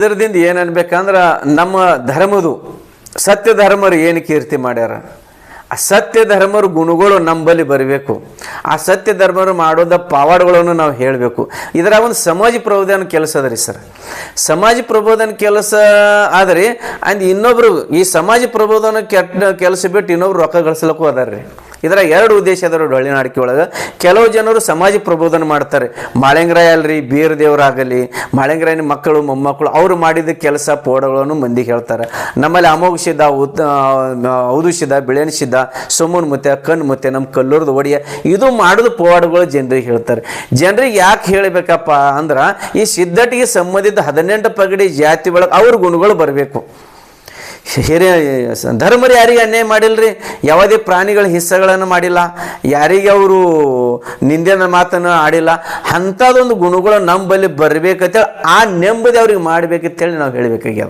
ಇದರದಿಂದ ಏನು ಅನ್ಬೇಕಂದ್ರೆ ನಮ್ಮ ಧರ್ಮದು, ಸತ್ಯ ಧರ್ಮರು ಏನು ಕೀರ್ತಿ ಮಾಡ್ಯಾರ? ಆ ಸತ್ಯ ಧರ್ಮರು ಗುಣಗಳು ನಂಬಲ್ಲಿ ಬರಬೇಕು. ಆ ಸತ್ಯ ಧರ್ಮರು ಮಾಡೋದ ಪವಾಡಗಳನ್ನು ನಾವು ಹೇಳಬೇಕು. ಇದರ ಒಂದು ಸಮಾಜ ಪ್ರಬೋಧನ ಕೆಲಸ ಅದ ಸರ್. ಸಮಾಜ ಪ್ರಬೋಧನ ಕೆಲಸ ಆದರೆ, ಅಂದ್ ಇನ್ನೊಬ್ರು ಈ ಸಮಾಜ ಪ್ರಬೋಧನ ಕೆಟ್ಟ ಕೆಲಸ ಬಿಟ್ಟು ಇನ್ನೊಬ್ರು ರೊಕ್ಕ ಗಳಿಸ್ಲಕ್ಕೂ ಅದಾರ ರೀ ಇದರ ಎರಡು ಉದ್ದೇಶ ಅದಾರ ಡೊಳ್ಳಿನಾಡಿಕೆ ಒಳಗೆ ಕೆಲವು ಜನರು ಸಮಾಜ ಪ್ರಬೋಧನ ಮಾಡ್ತಾರೆ. ಮಾಳೆಂಗ್ರಾಯ ಅಲ್ರಿ, ಬೀರ್ ದೇವರಾಗಲಿ ಮಾಳೆಂಗ್ರಾಯನ ಮಕ್ಕಳು, ಮೊಮ್ಮಕ್ಕಳು, ಅವರು ಮಾಡಿದ ಕೆಲಸ ಪೋಡಗಳನ್ನು ಮಂದಿಗೆ ಹೇಳ್ತಾರೆ. ನಮ್ಮಲ್ಲಿ ಅಮೋಘ ಸಿದ್ಧ ಉತ್ ಔದು ಸಿದ್ಧ, ಬಿಳೆನ್ ಸಿದ್ಧ, ಸೋಮನ್ ಮುತ್ತೆ ಕಣ್ಣು ಮುತ್ತೆ ನಮ್ಮ ಕಲ್ಲೂರದ ಒಡೆಯ, ಇದು ಮಾಡಿದ ಪೋವಾಡಗಳು ಜನರಿಗೆ ಹೇಳ್ತಾರೆ. ಜನರಿಗೆ ಯಾಕೆ ಹೇಳಬೇಕಪ್ಪ ಅಂದ್ರೆ ಈ ಸಿದ್ಧಟಿಗೆ ಸಂಬಂಧಿತ ಹದಿನೆಂಟು ಪಗಡಿ ಜಾತಿ ಒಳಗೆ ಅವ್ರ ಗುಣಗಳು ಬರಬೇಕು. ಹಿರಿಯ ಧರ್ಮರು ಯಾರಿಗೆ ಅನ್ಯಾಯ ಮಾಡಿಲ್ಲರಿ ಯಾವುದೇ ಪ್ರಾಣಿಗಳ ಹಿಸ್ಸಗಳನ್ನು ಮಾಡಿಲ್ಲ. ಯಾರಿಗೆ ಅವರು ನಿಂದೆನ ಮಾತನ್ನು ಆಡಿಲ್ಲ. ಅಂಥದ್ದೊಂದು ಗುಣಗಳು ನಂಬಲ್ಲಿ ಬರಬೇಕಂತೇಳಿ ಆ ನೆಮ್ಮದಿ ಅವ್ರಿಗೆ ಮಾಡ್ಬೇಕಂತೇಳಿ ನಾವು ಹೇಳಬೇಕಾಗ್ಯದ.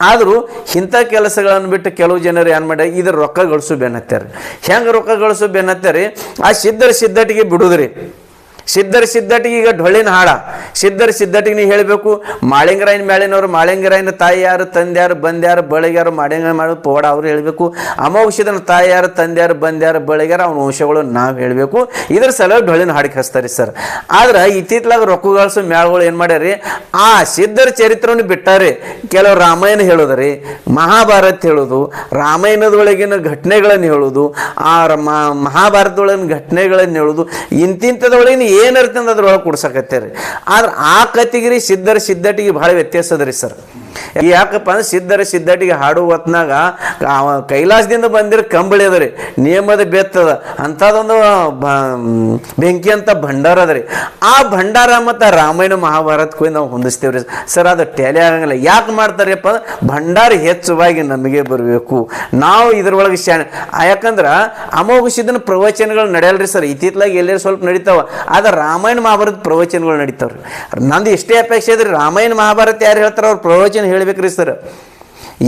ಆದರೂ ಇಂಥ ಕೆಲಸಗಳನ್ನು ಬಿಟ್ಟು ಕೆಲವು ಜನರು ಏನು ಮಾಡ್ಯಾರ? ಇದ್ರ ರೊಕ್ಕ ಗಳಿಸು ಬೆನ್ನತ್ತಾರೆ. ಹೆಂಗೆ ರೊಕ್ಕ ಗಳಿಸು ಬೆನ್ನತ್ತಾರೆ? ಆ ಸಿದ್ಧರ ಸಿದ್ಧಟಿಗೆ ಬಿಡುದ್ರಿ. ಸಿದ್ಧರ ಸಿದ್ಧಟಿಗೆ ಈಗ ಡೊಳ್ಳಿನ ಹಾಡ ಸಿದ್ಧರ ಸಿದ್ಧಟಿಗೆ ನೀವು ಹೇಳಬೇಕು, ಮಾಳಿಂಗರಾಯನ ಮೇಳಿನವರು ಮಾಳಿಂಗರಾಯನ ತಾಯಿ ಯಾರು, ತಂದ್ಯಾರು, ಬಂದ್ಯಾರು ಬಳಿಗಾರು ಮಾಳಿಂಗ ಮಾಡು ಪೋಡ ಅವ್ರು ಹೇಳಬೇಕು. ಅಮೌಷಧನ ತಾಯಿ ಯಾರು, ತಂದ್ಯಾರು, ಬಂದ್ಯಾರು, ಬಳಗ್ಯಾರ, ಅವನ ವಂಶಗಳು ನಾವು ಹೇಳಬೇಕು. ಇದ್ರ ಸಲುವಾಗಿ ಡೊಳ್ಳಿನ ಹಾಡಿಗೆ ಹಚ್ತಾರೆ ಸರ್. ಆದ್ರೆ ಇತ್ತಿತ್ಲಾಗ ರೊಕ್ಕ ಗಳಿಸೋ ಮೇಳಗಳು ಏನು ಮಾಡ್ಯಾರಿ? ಆ ಸಿದ್ಧರ ಚರಿತ್ರವನ್ನು ಬಿಟ್ಟಾರೆ. ಕೆಲವು ರಾಮಾಯಣ ಹೇಳೋದ್ರಿ, ಮಹಾಭಾರತ ಹೇಳೋದು, ರಾಮಾಯಣದೊಳಗಿನ ಘಟನೆಗಳನ್ನು ಹೇಳೋದು, ಆ ಮಹಾಭಾರತದೊಳಗಿನ ಘಟನೆಗಳನ್ನು ಹೇಳೋದು, ಇಂತಿಂಥದೊಳಗಿನ ಏನು ಇರ್ತಂದ್ರೆ ಅದ್ರೊಳಗೆ ಕೊಡ್ಸಕತ್ತೇರಿ? ಆದ್ರೆ ಆ ಕತಿಗಿರಿ ಸಿದ್ಧರ ಸಿದ್ಧಟಿಗೆ ಭಾಳ ವ್ಯತ್ಯಾಸ ಅದ ರೀ ಸರ್. ಯಾಕಪ್ಪ ಅಂದ್ರೆ ಸಿದ್ಧರ ಸಿದ್ಧಟಿಗೆ ಹಾಡು ಹೊತ್ನಾಗ ಕೈಲಾಸದಿಂದ ಬಂದಿರ ಕಂಬಳಿ ಅದ ರೀ ನಿಯಮದ ಬೆತ್ತದ ಅಂಥದ್ದೊಂದು ಬೆಂಕಿ ಅಂತ ಭಂಡಾರ ಅದ ರೀ. ಆ ಭಂಡಾರ ಮತ್ತು ರಾಮಾಯಣ ಮಹಾಭಾರತಕ್ಕೂ ನಾವು ಹೊಂದಿಸ್ತೇವೆ ರೀ. ಸರ್, ಅದು ಟ್ಯಾಲಿ ಆಗಂಗಿಲ್ಲ. ಯಾಕೆ ಮಾಡ್ತಾರಪ್ಪ ಭಂಡಾರ ಹೆಚ್ಚುವಾಗಿ ನಮಗೆ ಬರಬೇಕು. ನಾವು ಇದ್ರೊಳಗೆ ಶಾಣೆ. ಯಾಕಂದ್ರೆ ಅಮೋಘ ಸಿದ್ಧನ ಪ್ರವಚನಗಳು ನಡೆಯಲ್ರಿ ಸರ್. ಇತ್ತಿತ್ತಲಾಗಿ ಎಲ್ಲರೂ ಸ್ವಲ್ಪ ನಡೀತಾವ. ಆದ್ರೆ ರಾಮಾಯಣ ಮಹಾಭಾರತ ಪ್ರವಚನಗಳು ನಡೀತಾವ್ರಿ. ನಂದು ಎಷ್ಟೇ ಅಪೇಕ್ಷೆ ಇದ್ರಿ ರಾಮಾಯಣ ಮಹಾಭಾರತ ಯಾರು ಹೇಳ್ತಾರ ಅವ್ರ ಪ್ರವಚನ ಹೇಳ್ಬೇಕ್ರಿ ಸರ್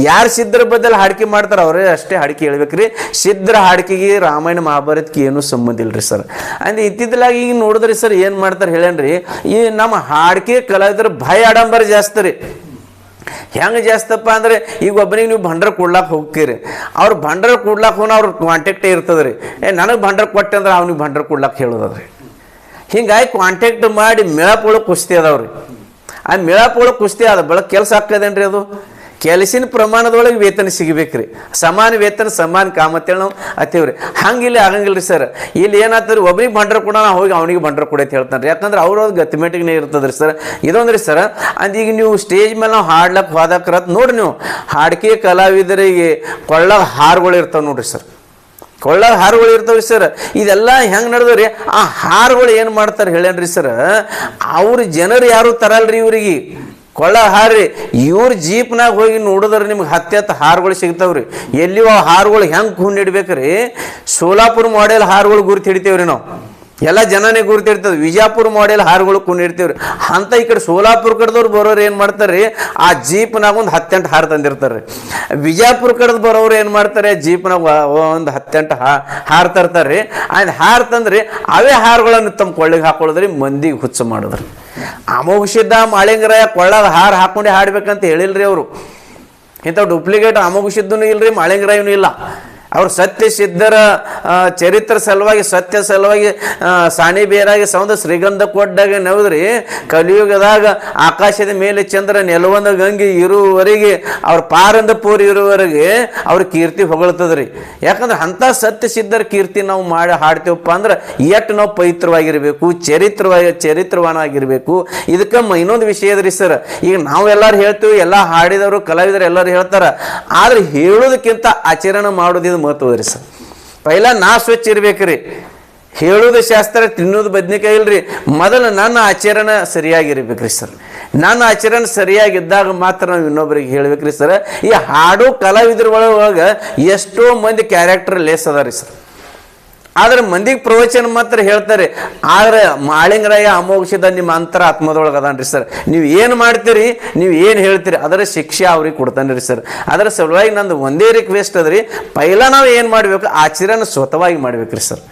ಯಾರು ಸಿದ್ಧರ ಬದಲು ಹಾಡಿಕೆ ಮಾಡ್ತಾರೆ ಅವರೇ ಅಷ್ಟೇ ಹಾಡಿಕೆ ಹೇಳ್ಬೇಕ್ರಿ. ಸಿದ್ಧರ ಹಾಡಿಕೆಗೆ ರಾಮಾಯಣ ಮಹಾಭಾರತಕ್ಕೆ ಏನು ಸಂಬಂಧ ಇಲ್ರಿ ಸರ್ ಅಂದ್ರೆ ಇತ್ತಿತ್ತಲಾಗಿ ಈಗ ನೋಡಿದ್ರಿ ಸರ್ ಏನು ಮಾಡ್ತಾರೆ ಹೇಳೇನ್ರಿ ಈ ನಮ್ಮ ಹಾಡಿಕೆ ಕಲಾವಿದ್ರ ಭಯ ಆಡಂಬರ ಜಾಸ್ತಿ ರೀ. ಹೆಂಗೆ ಜಾಸ್ತಪ್ಪ ಅಂದ್ರೆ ಈಗ ಒಬ್ಬನಿಗೆ ನೀವು ಭಂಡರ ಕೊಡ್ಲಾಕ್ ಹೋಗ್ತೀರಿ. ಅವ್ರು ಭಂಡರ ಕೊಡ್ಲಾಕ್ ಹೋಗಿ ಅವ್ರ ಕಾಂಟ್ಯಾಕ್ಟೇ ಇರ್ತದೆ ಏ ನನಗೆ ಭಂಡರ ಕೊಟ್ಟೆ ಅಂದ್ರೆ ಅವ್ನಿಗೆ ಭಂಡರ ಕೊಡ್ಲಾಕ್ ಹೇಳೋದ್ರಿ ಹಿಂಗಾಗಿ ಕಾಂಟ್ಯಾಕ್ಟ್ ಮಾಡಿ ಮೇಳಪೊಳ ಕುಸ್ತಿ ಅದಾವ್ರಿ. ಆ ಮೇಳಪೊಳಗೆ ಕುಸ್ತಿ ಆದ ಬೆಳಗ್ಗೆ ಕೆಲಸ ಆಗ್ತದೇನ್ರಿ ಅದು? ಕೆಲಸಿನ ಪ್ರಮಾಣದೊಳಗೆ ವೇತನ ಸಿಗಬೇಕ್ರಿ. ಸಮಾನ ವೇತನ, ಸಮಾನ ಕಾಮ ಅಂತೇಳಿ ನಾವು ಅತ್ತೀವ್ರಿ ಇಲ್ಲಿ ಆಗಂಗಿಲ್ಲ ರೀ ಸರ್. ಇಲ್ಲಿ ಏನಾಗ್ತದೆ ಒಬ್ರಿಗೆ ಕೂಡ ನಾವು ಹೋಗಿ ಅವನಿಗೆ ಬಂಡ್ರ ಕೂಡ ಅಂತ ಹೇಳ್ತಾನೆ ರೀ ಯಾಕಂದ್ರೆ ಅವ್ರವ್ರ ಗತಿಮೆಟಿಗೆ ಇರ್ತದೆ ರೀ ಸರ್. ಇದೊಂದ್ರಿ ಸರ್ ಅಂದ್ ಈಗ ನೀವು ಸ್ಟೇಜ್ ಮೇಲೆ ನಾವು ಹಾಡ್ಲಕ್ಕೆ ಹೋದಕ್ರತ್ ನೋಡ್ರಿ ನೀವು. ಹಾಡಿಕೆ ಕಲಾವಿದರಿಗೆ ಕೊಳ್ಳ ಹಾರ್ಗಳು ಇರ್ತಾವೆ ನೋಡ್ರಿ ಸರ್. ಕೊಳ್ಳಾಗ ಹಾರುಗಳು ಇರ್ತಾವ್ರಿ ಸರ್. ಇದೆಲ್ಲ ಹೆಂಗೆ ನಡೆದವ್ರಿ? ಆ ಹಾರುಗಳು ಏನು ಮಾಡ್ತಾರೆ ಹೇಳೇನ್ರಿ ಸರ್? ಅವ್ರ ಜನರು ಯಾರು ತರಲ್ರಿ ಇವ್ರಿಗೆ? ಕೊಳ್ಳ ಹಾರಿ, ಇವ್ರ ಜೀಪ್ನಾಗ ಹೋಗಿ ನೋಡಿದ್ರೆ ನಿಮ್ಗೆ ಹತ್ತೆ ಹತ್ತು ಹಾರುಗಳು ಸಿಗ್ತಾವ್ರಿ. ಎಲ್ಲಿ ಆ ಹಾರುಗಳು ಹೆಂಗೆ ಕುಂಡಿಡ್ಬೇಕ್ರಿ ಸೋಲಾಪುರ ಮಾಡೆಲ್ ಹಾರುಗಳು ಗುರುತು ಹಿಡಿತೇವ್ರಿ ನಾವು. ಎಲ್ಲ ಜನನೇ ಗುರುತಿರ್ತದೆ. ವಿಜಾಪುರ ಮಾಡೆಲ್ ಹಾರುಗಳು ಕುಣಿರ್ತೀವ್ರಿ. ಅಂತ ಈ ಕಡೆ ಸೋಲಾಪುರ ಕಡೆದವ್ರು ಬರೋರು ಏನು ಮಾಡ್ತಾರೆ ಆ ಜೀಪ್ನಾಗ ಒಂದು ಹತ್ತೆಂಟು ಹಾರು ತಂದಿರ್ತಾರೆ ವಿಜಾಪುರ ಕಡೆದು ಬರೋರು ಏನು ಮಾಡ್ತಾರೆ? ಜೀಪ್ನಾಗ ಒಂದು ಹತ್ತೆಂಟು ಹಾ ಹಾರು ತರ್ತಾರೆ ಅದು ಹಾರು ತಂದ್ರಿ, ಅವೇ ಹಾರುಗಳನ್ನು ತಮ್ಮ ಕೊಳ್ಳಿಗೆ ಹಾಕೊಳ್ಳೋದ್ರಿ, ಮಂದಿಗೆ ಹುಚ್ಚು ಮಾಡಿದ್ರಿ. ಅಮೋಘಿಸಿದ್ದ ಮಾಳಿಂಗರಾಯ ಕೊಳ್ಳಾಗ ಹಾರು ಹಾಕೊಂಡೆ ಹಾಡ್ಬೇಕಂತ ಹೇಳಿಲ್ರಿ ಅವರು. ಇಂಥ ಡೂಪ್ಲಿಕೇಟ್ ಅಮೋಘಿಸಿದ್ದೂ ಇಲ್ರಿ ಮಾಳಿಂಗರಾಯನೂ ಇಲ್ಲ. ಅವ್ರು ಸತ್ಯ ಸಿದ್ಧರ ಚರಿತ್ರ ಸಲುವಾಗಿ, ಸತ್ಯ ಸಲುವಾಗಿ ಸಾಣಿ ಬೇರಾಗಿ ಸೌಂದ ಶ್ರೀಗಂಧ ಕೊಟ್ಟಾಗ ನವದ್ರಿ, ಕಲಿಯುಗದಾಗ ಆಕಾಶದ ಮೇಲೆ ಚಂದ್ರ ನೆಲವಂದ ಗಂಗೆ ಇರುವವರೆಗೆ, ಅವ್ರ ಪಾರಂದ ಪೂರಿ ಇರುವವರೆಗೆ ಅವ್ರ ಕೀರ್ತಿ ಹೊಗಳ್ತದ್ರಿ. ಯಾಕಂದ್ರೆ ಅಂಥ ಸತ್ಯ ಸಿದ್ಧರ ಕೀರ್ತಿ ನಾವು ಮಾಡಿ, ಹಾಡ್ತೀವಪ್ಪ ಅಂದ್ರೆ ಎಷ್ಟು ನಾವು ಪವಿತ್ರವಾಗಿರಬೇಕು ಚರಿತ್ರವಾಗಿ ಚರಿತ್ರವಾನಾಗಿರಬೇಕು. ಇದಕ್ಕೆ ಇನ್ನೊಂದು ವಿಷಯ ರೀ ಸರ್, ಈಗ ನಾವೆಲ್ಲರೂ ಹೇಳ್ತೀವಿ, ಎಲ್ಲ ಹಾಡಿದವರು, ಕಲಾವಿದರು ಎಲ್ಲರೂ ಹೇಳ್ತಾರ, ಆದ್ರೆ ಹೇಳೋದಕ್ಕಿಂತ ಆಚರಣೆ ಮಾಡೋದು ಮಹತ್ವ ರೀ ಸರ್. ಪೈಲ ನಾ ಸ್ವಚ್ಛ ಇರ್ಬೇಕ್ರಿ. ಹೇಳೋದು ಶಾಸ್ತ್ರ, ತಿನ್ನೋದು ಬದ್ನಿಕಾಯಿ ಇಲ್ರಿ. ಮೊದಲು ನನ್ನ ಆಚರಣೆ ಸರಿಯಾಗಿರ್ಬೇಕ್ರಿ ಸರ್. ನನ್ನ ಆಚರಣೆ ಸರಿಯಾಗಿದ್ದಾಗ ಮಾತ್ರ ನಾವು ಇನ್ನೊಬ್ರಿಗೆ ಹೇಳ್ಬೇಕ್ರಿ ಸರ್. ಈ ಹಾಡು, ಕಲಾವಿದ್ರ ಒಳಗೆ ಎಷ್ಟೋ ಮಂದಿ ಕ್ಯಾರೆಕ್ಟರ್ ಲೇಸ್ ಅದ ರೀ ಸರ್. ಆದ್ರೆ ಮಂದಿಗೆ ಪ್ರವಚನ ಮಾತ್ರ ಹೇಳ್ತಾರೆ. ಆದ್ರೆ ಮಾಳಿಂಗರಾಯ ಅಮೋಘಿಸಿದ ನಿಮ್ಮ ಅಂತರ ಆತ್ಮದೊಳಗೆ ಅದಾನ್ರಿ ಸರ್. ನೀವು ಏನು ಮಾಡ್ತೀರಿ, ನೀವು ಏನು ಹೇಳ್ತೀರಿ, ಅದರ ಶಿಕ್ಷೆ ಅವ್ರಿಗೆ ಕೊಡ್ತಾನೆ ರೀ ಸರ್. ಅದರ ಸಲುವಾಗಿ ನಂದು ಒಂದೇ ರಿಕ್ವೆಸ್ಟ್ ಅದ್ರಿ, ಪೈಲ ನಾವು ಏನು ಮಾಡಬೇಕು ಆಚರಣೆ ಸ್ವತವಾಗಿ ಮಾಡ್ಬೇಕ್ರಿ ಸರ್.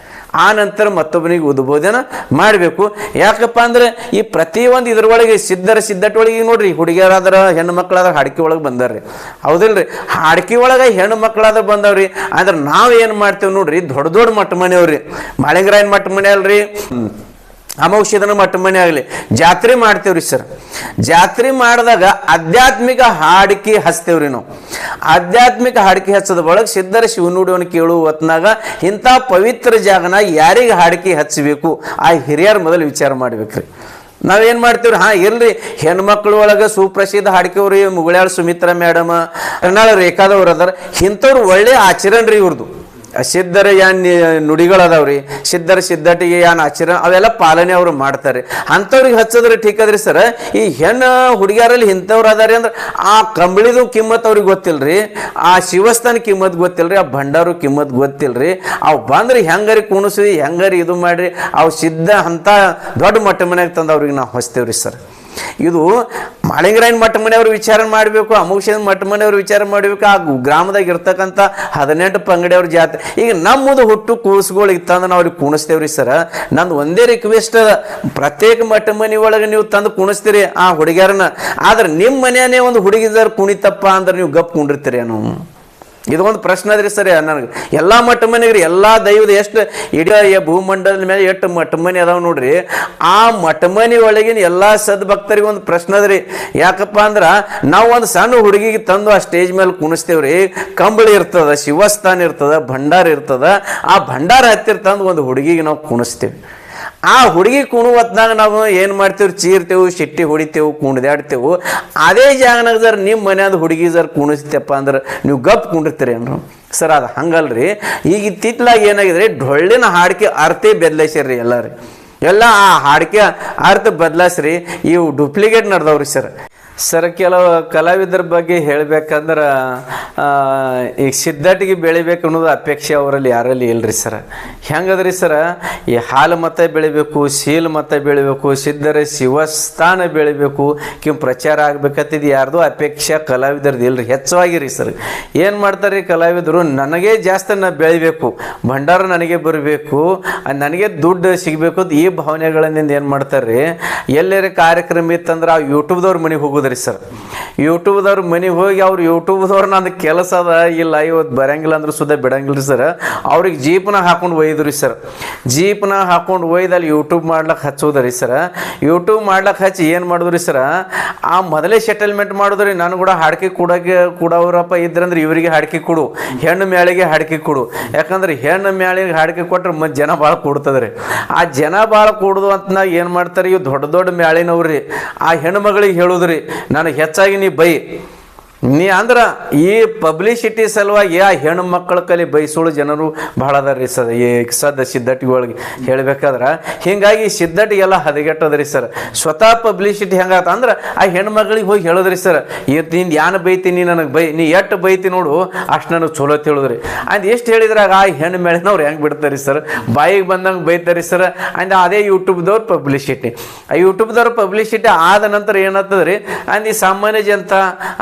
ಆ ನಂತರ ಮತ್ತೊಬ್ಬನಿಗೆ ಉದ್ಬೋಧನ ಮಾಡಬೇಕು. ಯಾಕಪ್ಪ ಅಂದ್ರೆ ಈ ಪ್ರತಿಯೊಂದು ಇದ್ರೊಳಗೆ ಸಿದ್ಧರ ಸಿದ್ಧಟೊಳಗೆ ನೋಡ್ರಿ, ಹುಡುಗಿಯರಾದ್ರ ಹೆಣ್ಣು ಮಕ್ಕಳಾದ್ರೆ ಹಾಡಿಕೆ ಒಳಗೆ ಬಂದಾರ್ರಿ. ಹೌದಿಲ್ರಿ? ಹಾಡಿಕೆ ಒಳಗೆ ಹೆಣ್ಣು ಮಕ್ಕಳಾದ್ರೆ ಬಂದವ್ರಿ. ಅಂದ್ರೆ ನಾವು ಏನು ಮಾಡ್ತೇವೆ ನೋಡ್ರಿ, ದೊಡ್ಡ ದೊಡ್ಡ ಮಟ್ಟ ಮನೆಯವ್ರಿ. ಮಳೆಗ್ರಾಯನ್ ಮಟ್ಟ ಮನೆ ಅಲ್ರಿ. ಅಮೌಷಧನ ಮಟ್ಟ ಮನೆ ಆಗಲಿ. ಜಾತ್ರೆ ಮಾಡ್ತೇವ್ರಿ ಸರ್. ಜಾತ್ರೆ ಮಾಡಿದಾಗ ಆಧ್ಯಾತ್ಮಿಕ ಹಾಡಿಕೆ ಹಚ್ತೇವ್ರಿ ನಾವು. ಆಧ್ಯಾತ್ಮಿಕ ಹಾಡಿಕೆ ಹಚ್ಚದ ಒಳಗೆ ಸಿದ್ಧರ ಶಿವನುಡಿಯನ್ನು ಕೇಳುವ ಹೊತ್ನಾಗ ಇಂಥ ಪವಿತ್ರ ಜಾಗನ ಯಾರಿಗೆ ಹಾಡಿಕೆ ಹಚ್ಚಬೇಕು? ಆ ಹಿರಿಯರ ಮೊದಲು ವಿಚಾರ ಮಾಡ್ಬೇಕ್ರಿ. ನಾವೇನ್ ಮಾಡ್ತೀವ್ರಿ? ಹಾ ಇಲ್ರಿ ಹೆಣ್ಮಕ್ಳು ಒಳಗೆ ಸುಪ್ರಸಿದ್ಧ ಹಾಡಿಕೆವ್ರಿ ಮುಗುಳ್ಯಾಳ ಸುಮಿತ್ರಾ ಮೇಡಮ್ ಕರ್ನಾಳ ರೇಖಾದವ್ರು ಅದಾರ. ಇಂಥವ್ರು ಒಳ್ಳೆ ಆಚರಣೆ ರೀ ಸಿದ್ಧರ ಯಾನ್ ನುಡಿಗಳದಾವ್ರಿ? ಸಿದ್ಧರ ಸಿದ್ಧಟಿಗೆ ಯಾನ್ ಆಚರಣೆ ಅವೆಲ್ಲ ಪಾಲನೆ ಅವರು ಮಾಡ್ತಾರೆ. ಅಂಥವ್ರಿಗೆ ಹಚ್ಚಿದ್ರೆ ಠೀಕ್ ಅದ್ರಿ ಸರ್? ಈ ಹೆಣ್ಣು ಹುಡುಗಿಯರಲ್ಲಿ ಇಂಥವ್ರು ಅದಾರಿ ಅಂದ್ರೆ ಆ ಕಂಬಳಿದು ಕಿಮ್ಮತ್ ಅವ್ರಿಗೆ ಗೊತ್ತಿಲ್ರಿ? ಆ ಶಿವಸ್ಥಾನ ಕಿಮ್ಮತ್ ಗೊತ್ತಿಲ್ರಿ? ಆ ಭಂಡಾರು ಕಿಮ್ಮತ್ ಗೊತ್ತಿಲ್ರಿ? ಅವು ಬಂದ್ರೆ ಹೆಂಗರಿ ಕುಣಿಸಿ ಹೆಂಗರಿ ಇದು ಮಾಡ್ರಿ? ಅವು ಸಿದ್ಧ ಅಂತ ದೊಡ್ಡ ಮಟ್ಟ ಮನೆಗೆ ತಂದು ಅವ್ರಿಗೆ ನಾವು ಹೊಸ್ತೇವ್ರಿ ಸರ್. ಇದು ಮಾಳಿಂಗರಾಯನ ಮಠ ಮನೆಯವರು ವಿಚಾರ ಮಾಡಬೇಕು ಅಮೋಕ್ಷನ ಮಠ ಮನೆಯವರು ವಿಚಾರ ಮಾಡಬೇಕು, ಆ ಗ್ರಾಮದಾಗ ಇರ್ತಕ್ಕಂಥ ಹದಿನೆಂಟು ಪಂಗಡಿಯವ್ರ ಜಾತ್ರೆ. ಈಗ ನಮ್ಮದು ಹುಟ್ಟು ಕೂಸುಗಳು ಇತ್ತಂದ್ರೆ ನಾವು ಅವ್ರಿಗೆ ಕುಣಿಸ್ತೇವ್ರಿ ಸರ. ನಂದು ಒಂದೇ ರಿಕ್ವೆಸ್ಟ್ ಅದ. ಪ್ರತ್ಯೇಕ ಮಠ ಮನೆ ಒಳಗೆ ನೀವು ತಂದು ಕುಣಿಸ್ತೀರಿ ಆ ಹುಡುಗಿಯರನ್ನ. ಆದ್ರೆ ನಿಮ್ಮ ಮನೆಯೇ ಒಂದು ಹುಡುಗಿದಾರ ಕುಣಿತಪ್ಪ ಅಂದ್ರೆ ನೀವು ಗಪ್ ಕುಂಡಿರ್ತೀರಿ ಏನು. ಇದು ಒಂದು ಪ್ರಶ್ನೆ ಅದ್ರಿ ಸರಿ, ನನಗೆ ಎಲ್ಲ ಮಟ್ಟ ಮನೆಗ್ರಿ ಎಲ್ಲ ದೈವದ ಎಷ್ಟು ಇಡೀ ಭೂಮಂಡಲದ ಮೇಲೆ ಎಷ್ಟು ಮಠ ಮನೆ ಅದಾವ ನೋಡ್ರಿ, ಆ ಮಠ ಮನೆ ಒಳಗಿನ ಎಲ್ಲ ಸದ್ಭಕ್ತರಿಗೆ ಒಂದು ಪ್ರಶ್ನೆ ಅದ್ರಿ ಯಾಕಪ್ಪ ಅಂದ್ರೆ ನಾವು ಒಂದು ಸಣ್ಣ ಹುಡುಗಿಗೆ ತಂದು ಆ ಸ್ಟೇಜ್ ಮೇಲೆ ಕುಣಿಸ್ತೇವ್ರಿ ಕಂಬಳಿ ಇರ್ತದ, ಶಿವಸ್ಥಾನ ಇರ್ತದ, ಭಂಡಾರ ಇರ್ತದ, ಆ ಭಂಡಾರ ಹತ್ತಿರ ತಂದು ಒಂದು ಹುಡುಗಿಗೆ ನಾವು ಕುಣಿಸ್ತೇವೆ. ಆ ಹುಡುಗಿ ಕುಣುವತ್ನಾಗ ನಾವು ಏನು ಮಾಡ್ತೀವಿ ಚೀರ್ತೇವೆ, ಶಿಟ್ಟಿ ಹೊಡಿತೇವೆ, ಕುಣ್ದಾಡ್ತೇವು. ಅದೇ ಜಾಗನಾಗ ಜರ್ ನಿಮ್ಮ ಮನ್ಯಾದ ಹುಡುಗಿ ಜರ್ ಕುಣಿಸ್ತೇಪ್ಪ ಅಂದ್ರೆ ನೀವು ಗಪ್ ಕುಂಡಿರ್ತೀರಿ ಏನ್ರು ಸರ್, ಅದು ಹಂಗಲ್ರಿ. ಈಗ ಇತ್ತಿತ್ಲಾಗ ಏನಾಗಿದೆ ಡೊಳ್ಳಿನ ಹಾಡಿಕೆ ಅರ್ಥೇ ಬದಲಾಯಿಸ್ಯಾರ್ರಿ ರೀ ಎಲ್ಲ ಆ ಹಾಡಿಕೆ ಅರ್ಥ ಬದಲಾಯಿಸ್ರಿ ಇವು ಡೂಪ್ಲಿಕೇಟ್ ನಡೆದವ್ರಿ ಸರ್. ಸರ್, ಕೆಲವು ಕಲಾವಿದರ ಬಗ್ಗೆ ಹೇಳಬೇಕಂದ್ರೆ ಈಗ ಸಿದ್ಧಟಿಗೆ ಬೆಳಿಬೇಕು ಅನ್ನೋದು ಅಪೇಕ್ಷೆ ಅವರಲ್ಲಿ ಯಾರಲ್ಲಿ ಇಲ್ಲರಿ ಸರ್. ಹೆಂಗದ್ರಿ ಸರ್, ಈ ಹಾಲು ಮತ ಬೆಳಿಬೇಕು, ಸೀಲ್ ಮತ ಬೆಳಿಬೇಕು, ಸಿದ್ಧರ ಶಿವಸ್ಥಾನ ಬೆಳಿಬೇಕು ಕಿಂ ಪ್ರಚಾರ ಆಗ್ಬೇಕಂತಿದ್ದು ಯಾರ್ದು ಅಪೇಕ್ಷೆ ಕಲಾವಿದರದ್ದು ಹೆಚ್ಚವಾಗಿ ಹೆಚ್ಚಾಗಿರಿ ಸರ್. ಏನು ಮಾಡ್ತಾರೆ ಕಲಾವಿದರು, ನನಗೆ ಜಾಸ್ತಿ ನಾ ಬೆಳಿಬೇಕು, ಭಂಡಾರ ನನಗೆ ಬರಬೇಕು ನನಗೆ ದುಡ್ಡು ಸಿಗಬೇಕು ಈ ಭಾವನೆಗಳಿಂದ ಏನು ಮಾಡ್ತಾರೆ ಎಲ್ಲರ ಕಾರ್ಯಕ್ರಮ ಇತ್ತಂದ್ರೆ ಆ ಯೂಟ್ಯೂಬ್ದವ್ರ ಮನೆಗೆ ಹೋಗೋದ್ರಿ ಸರ್. ಯೂಟ್ಯೂಬ್ದವ್ರ ಮನೆಗೆ ಹೋಗಿ ಅವ್ರು ಯೂಟ್ಯೂಬ್ದವ್ರು ನಂದು ಕೆಲಸ ಅದ. ಇಲ್ಲ ಇವತ್ತು ಬರಂಗಿಲ್ಲ ಅಂದ್ರೆ ಸುದ್ದ ಬಿಡಂಗಿಲ್ಲ ಸರ್. ಅವ್ರಿಗೆ ಜೀಪ್ನ ಹಾಕೊಂಡು ಒಯ್ದ್ರಿ ಸರ್. ಜೀಪ್ನ ಹಾಕೊಂಡು ಒಯ್ದು ಅಲ್ಲಿ ಯೂಟ್ಯೂಬ್ ಮಾಡ್ಲಕ್ಕೆ ಹಚ್ಚೋದ್ರಿ ಸರ್. ಯೂಟ್ಯೂಬ್ ಮಾಡ್ಲಕ್ಕೆ ಹಚ್ಚಿ ಏನು ಮಾಡಿದ್ರಿ ಸರ್? ಆ ಮೊದಲೇ ಸೆಟಲ್ಮೆಂಟ್ ಮಾಡಿದ್ರಿ. ನಾನು ಕೂಡ ಹಾಡ್ಕೆ ಕೊಡೋಕೆ ಕೊಡೋರಪ್ಪ ಇದ್ರಂದ್ರೆ ಇವರಿಗೆ ಹಾಡಿಕೆ ಕೊಡು. ಹೆಣ್ಣು ಮೇಳಿಗೆ ಹಾಡಿಕೆ ಕೊಡು. ಯಾಕಂದ್ರೆ ಹೆಣ್ಣು ಮೇಳಿಗೆ ಹಾಡಿಕೆ ಕೊಟ್ರೆ ಮತ್ತೆ ಜನ ಭಾಳ ಕೊಡ್ತದ್ರಿ. ಆ ಜನ ಭಾಳ ಕೊಡೋದು ಅಂತ ನಾವು ಏನು ಮಾಡ್ತಾರೆ? ಇವು ದೊಡ್ಡ ದೊಡ್ಡ ಮ್ಯಾಳಿನವ್ರಿ. ಆ ಹೆಣ್ಣು ಮಗಳಿಗೆ ಹೇಳುದ್ರಿ. ನನಗೆ ಹೆಚ್ಚಾಗಿ ನೀ ಬೈ. ನೀ ಅಂದ್ರೆ ಈ ಪಬ್ಲಿಸಿಟಿ ಸಲುವಾಗಿ ಆ ಹೆಣ್ಣು ಮಕ್ಕಳ ಕಲಿ ಬಯಸೋಳು ಜನರು ಭಾಳ ರೀ ಸರ್. ಈ ಸದ ಸಿದ್ಧಟಿಗಳಿಗೆ ಹೇಳ್ಬೇಕಾದ್ರ ಹಿಂಗಾಗಿ ಸಿದ್ಧಟಿಗೆಲ್ಲ ಹದಗೆಟ್ಟದ್ರಿ ಸರ್. ಸ್ವತಃ ಪಬ್ಲಿಸಿಟಿ ಹೆಂಗಾತ ಅಂದ್ರೆ ಆ ಹೆಣ್ಣು ಮಗಳಿಗೆ ಹೋಗಿ ಹೇಳೋದ್ರಿ ಸರ್. ಇವತ್ತು ನೀನು ಬೈತಿ ಬೈತೀನಿ ನನಗೆ ಬೈ, ನೀ ಎಷ್ಟು ಬೈತಿ ನೋಡು, ಅಷ್ಟು ನನಗೆ ಚಲೋ ತಿಳಿದ್ರಿ. ಅಂದ್ ಎಷ್ಟು ಹೇಳಿದ್ರಾಗ ಆ ಹೆಣ್ಣು ಮೇಳಿನವ್ರು ಹೆಂಗೆ ಬಿಡ್ತಾರೆ ಸರ್. ಬಾಯಿಗೆ ಬಂದಂಗೆ ಬೈತಾರೆ ಸರ್. ಅಂದ್ ಅದೇ ಯೂಟ್ಯೂಬ್ದವ್ರು ಪಬ್ಲಿಸಿಟಿ ಆ ಯೂಟ್ಯೂಬ್ದವ್ರ ಪಬ್ಲಿಸಿಟಿ ಆದ ನಂತರ ಏನಾಗ್ತದ್ರಿ? ಅಂದ್ ಈ ಸಾಮಾನ್ಯ ಜನತ,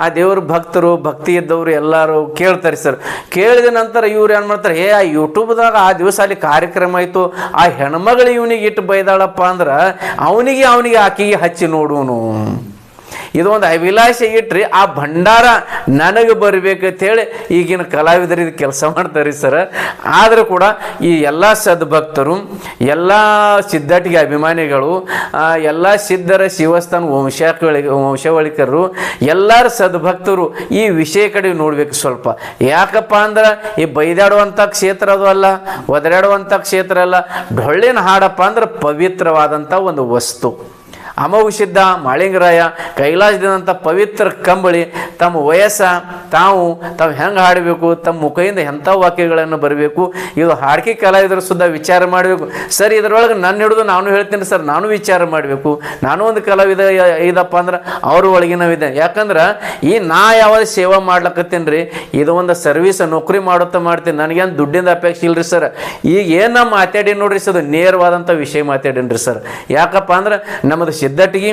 ಆ ದೇವ್ರ ಭಕ್ತರು, ಭಕ್ತಿ ಇದ್ದವರು ಎಲ್ಲರೂ ಕೇಳ್ತಾರೆ ಸರ್. ಕೇಳಿದ ನಂತರ ಇವ್ರು ಏನು ಮಾಡ್ತಾರೆ, ಏ, ಆ ಯೂಟ್ಯೂಬ್ದಾಗ ಆ ದಿವಸ ಅಲ್ಲಿ ಕಾರ್ಯಕ್ರಮ ಆಯಿತು. ಆ ಹೆಣ್ಮಗಳು ಇವನಿಗೆ ಇಟ್ಟು ಬೈದಾಳಪ್ಪ ಅಂದ್ರೆ, ಅವನಿಗೆ ಅವನಿಗೆ ಆಕೆಗೆ ಹಚ್ಚಿ ನೋಡುವನು ಇದು ಒಂದು ಅಭಿಲಾಷೆ ಇಟ್ರಿ, ಆ ಭಂಡಾರ ನನಗೆ ಬರ್ಬೇಕಂತ ಹೇಳಿ ಈಗಿನ ಕಲಾವಿದರು ಇದು ಕೆಲಸ ಮಾಡ್ತಾರೆ ಸರ್. ಆದರೂ ಕೂಡ ಈ ಎಲ್ಲ ಸದ್ಭಕ್ತರು, ಎಲ್ಲ ಸಿದ್ಧಟಿಗೆ ಅಭಿಮಾನಿಗಳು ಎಲ್ಲ ಸಿದ್ಧರ ಶಿವಸ್ಥಾನ ವಂಶಕಳಿ ವಂಶವಳಿಕರು, ಎಲ್ಲರ ಸದ್ಭಕ್ತರು ಈ ವಿಷಯ ಕಡೆ ನೋಡ್ಬೇಕು ಸ್ವಲ್ಪ. ಯಾಕಪ್ಪ ಅಂದ್ರೆ ಈ ಬೈದಾಡುವಂಥ ಕ್ಷೇತ್ರ ಅದು ಅಲ್ಲ ಒದರಾಡುವಂಥ ಕ್ಷೇತ್ರ ಅಲ್ಲ, ಡೊಳ್ಳಿನ ಹಾಡಪ್ಪ ಅಂದ್ರೆ ಪವಿತ್ರವಾದಂಥ ಒಂದು ವಸ್ತು. ಅಮೌಷಿದ್ದ ಮಾಳಿಂಗರಾಯ ಕೈಲಾಸದಂಥ ಪವಿತ್ರ ಕಂಬಳಿ, ತಮ್ಮ ವಯಸ್ಸ, ತಾವು ತಾವು ಹೆಂಗೆ ಹಾಡಬೇಕು, ತಮ್ಮ ಮುಖದಿಂದ ಎಂಥ ವಾಕ್ಯಗಳನ್ನು ಬರಬೇಕು, ಇದು ಹಾಡಿಕೆ ಕಲಾವಿದರು ಸುದ್ದ ವಿಚಾರ ಮಾಡಬೇಕು. ಸರ್, ಇದರೊಳಗೆ ನನ್ನ ಹಿಡಿದು ನಾನು ಹೇಳ್ತೀನಿ ಸರ್, ನಾನು ವಿಚಾರ ಮಾಡಬೇಕು. ನಾನು ಒಂದು ಕಲಾವಿದ ಇದಪ್ಪ ಅಂದ್ರೆ ಅವ್ರ ಒಳಗಿನವಿದೆ ಯಾಕಂದ್ರೆ ಈ ನಾ ಯಾವಾಗ ಸೇವಾ ಮಾಡ್ಲಕತ್ತೀನಿ ರೀ, ಇದು ಒಂದು ಸರ್ವಿಸ್ ನೌಕರಿ ಮಾಡುತ್ತಾ ಮಾಡ್ತೀನಿ. ನನಗೇನು ದುಡ್ಡಿಂದ ಅಪೇಕ್ಷೆ ಇಲ್ರಿ ಸರ್. ಈಗ ಏನು ಮಾತಾಡಿ ನೋಡ್ರಿ ಸರ್ ನೇರವಾದಂಥ ವಿಷಯ ಮಾತಾಡಿನ್ರಿ ಸರ್. ಯಾಕಪ್ಪ ಅಂದ್ರೆ ನಮ್ಮದು ಸಿದ್ಧಟಿಗೆ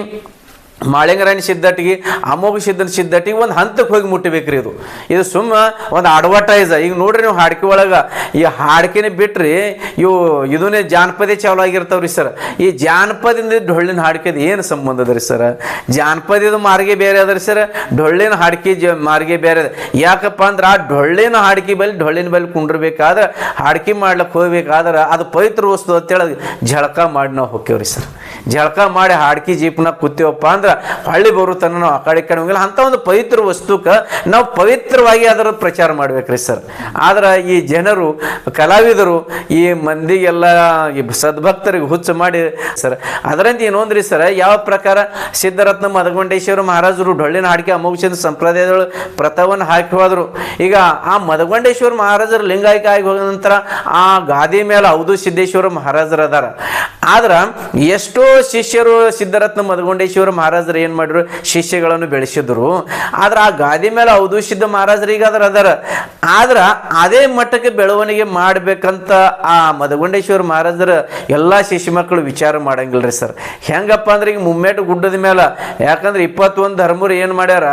ಮಾಳಿಂಗರಾಯಣ ಸಿದ್ಧಟಿಗೆ ಅಮೋಘ ಸಿದ್ಧನ ಸಿದ್ಧಟಿಗೆ ಒಂದು ಹಂತಕ್ಕೆ ಹೋಗಿ ಮುಟ್ಟಬೇಕ್ರಿ ಇದು. ಇದು ಸುಮ್ಮ ಒಂದು ಅಡ್ವರ್ಟೈಸ್ ಈಗ ನೋಡ್ರಿ ನೀವು ಹಾಡಿಕೆ ಒಳಗೆ. ಈ ಹಾಡಿಕೆನೆ ಬಿಟ್ರಿ ಇವು ಇದನ್ನೇ ಜಾನಪದ ಚಾಲು ಆಗಿರ್ತಾವ್ರಿ ಸರ್. ಈ ಜಾನಪದಿಂದ ಡೊಳ್ಳಿನ ಹಾಡಿಕೆದು ಏನು ಸಂಬಂಧ ಅದ ರೀ ಸರ್? ಜಾನಪದದ ಮಾರ್ಗೆ ಬೇರೆ ಅದ ಸರ್. ಡೊಳ್ಳಿನ ಹಾಡಿಕೆ ಜ ಮಾರ್ಗೆ ಬೇರೆ ಅದ. ಯಾಕಪ್ಪ ಅಂದ್ರೆ ಆ ಡೊಳ್ಳಿನ ಹಾಡಿಕೆ ಬಲ್ಲಿ ಡೊಳ್ಳಿನ ಬಲ್ಲಿ ಕುಂಡ್ರಬೇಕಾದ್ರೆ, ಹಾಡಿಕೆ ಮಾಡ್ಲಿಕ್ಕೆ ಹೋಗ್ಬೇಕಾದ್ರೆ ಅದು ಪವಿತ್ರ ವಸ್ತು ಅಂತೇಳಿ ಝಳಕ ಮಾಡಿ ನಾವು ಹೋಗ್ತೇವ್ರಿ ಸರ್. ಝಳಕ ಮಾಡಿ ಹಾಡಿಕೆ ಜೀಪ್ನಾಗ ಕೂತೇವಪ್ಪ ಅಂದ್ರೆ ಹಳ್ಳಿ ಬರುತ್ತಾನ ಆ ಕಡೆ ಕಡೆ ಹೋಗಿಲ್ಲ. ಅಂಥ ಒಂದು ಪವಿತ್ರ ವಸ್ತುಕ ನಾವು ಪವಿತ್ರವಾಗಿ ಅದರ ಪ್ರಚಾರ ಮಾಡ್ಬೇಕ್ರಿ ಸರ್. ಆದ್ರೆ ಈ ಜನರು, ಕಲಾವಿದರು, ಈ ಮಂದಿಗೆಲ್ಲ ಈ ಸದ್ಭಕ್ತರಿಗೆ ಹುಚ್ಚು ಮಾಡಿ ಸರ್. ಅದರಂತೆ ಏನೊಂದ್ರಿ ಸರ್, ಯಾವ ಪ್ರಕಾರ ಸಿದ್ಧರತ್ನ ಮದಗೊಂಡೇಶ್ವರ ಮಹಾರಾಜರು ಡೊಳ್ಳಿನ ಹಾಡಿಕೆ ಅಮೋಕ್ಷನ್ ಸಂಪ್ರದಾಯದೊಳಗೆ ಪ್ರಥವನ್ನು ಹಾಕಿ ಹೋದ್ರು ಈಗ ಆ ಮದಗೊಂಡೇಶ್ವರ ಮಹಾರಾಜರು ಲಿಂಗಾಯಕ ಆಗಿ ಹೋದ ನಂತರ ಆ ಗಾದಿ ಮೇಲೆ ಹೌದು ಸಿದ್ದೇಶ್ವರ ಮಹಾರಾಜರು ಅದಾರ ಆದ್ರೆ ಎಷ್ಟೋ ಶಿಷ್ಯರು ಸಿದ್ಧರತ್ನ ಮದಗೊಂಡೇಶ್ವರ ಮಹಾರಾಜರು ಏನು ಮಾಡಿದ್ರು? ಶಿಷ್ಯಗಳನ್ನು ಬೆಳೆಸಿದ್ರು. ಆದ್ರೆ ಆ ಗಾದಿ ಮೇಲೆ ಅವಧೂಷಿದ್ದ ಈಗ ಅದ್ರ ಅದಾರ. ಆದ್ರೆ ಅದೇ ಮಟ್ಟಕ್ಕೆ ಬೆಳವಣಿಗೆ ಮಾಡ್ಬೇಕಂತ ಆ ಮದಗುಂಡೇಶ್ವರ ಮಹಾರಾಜರ ಎಲ್ಲ ಶಿಷ್ಯ ಮಕ್ಕಳು ವಿಚಾರ ಮಾಡಂಗಿಲ್ರಿ ಸರ್. ಹೆಂಗಪ್ಪ ಅಂದ್ರೆ ಈಗ ಮುಮ್ಮೇಟು ಗುಡ್ಡದ ಮೇಲೆ ಯಾಕಂದ್ರೆ ಇಪ್ಪತ್ತೊಂದು ಧರ್ಮರು ಏನು ಮಾಡ್ಯಾರ?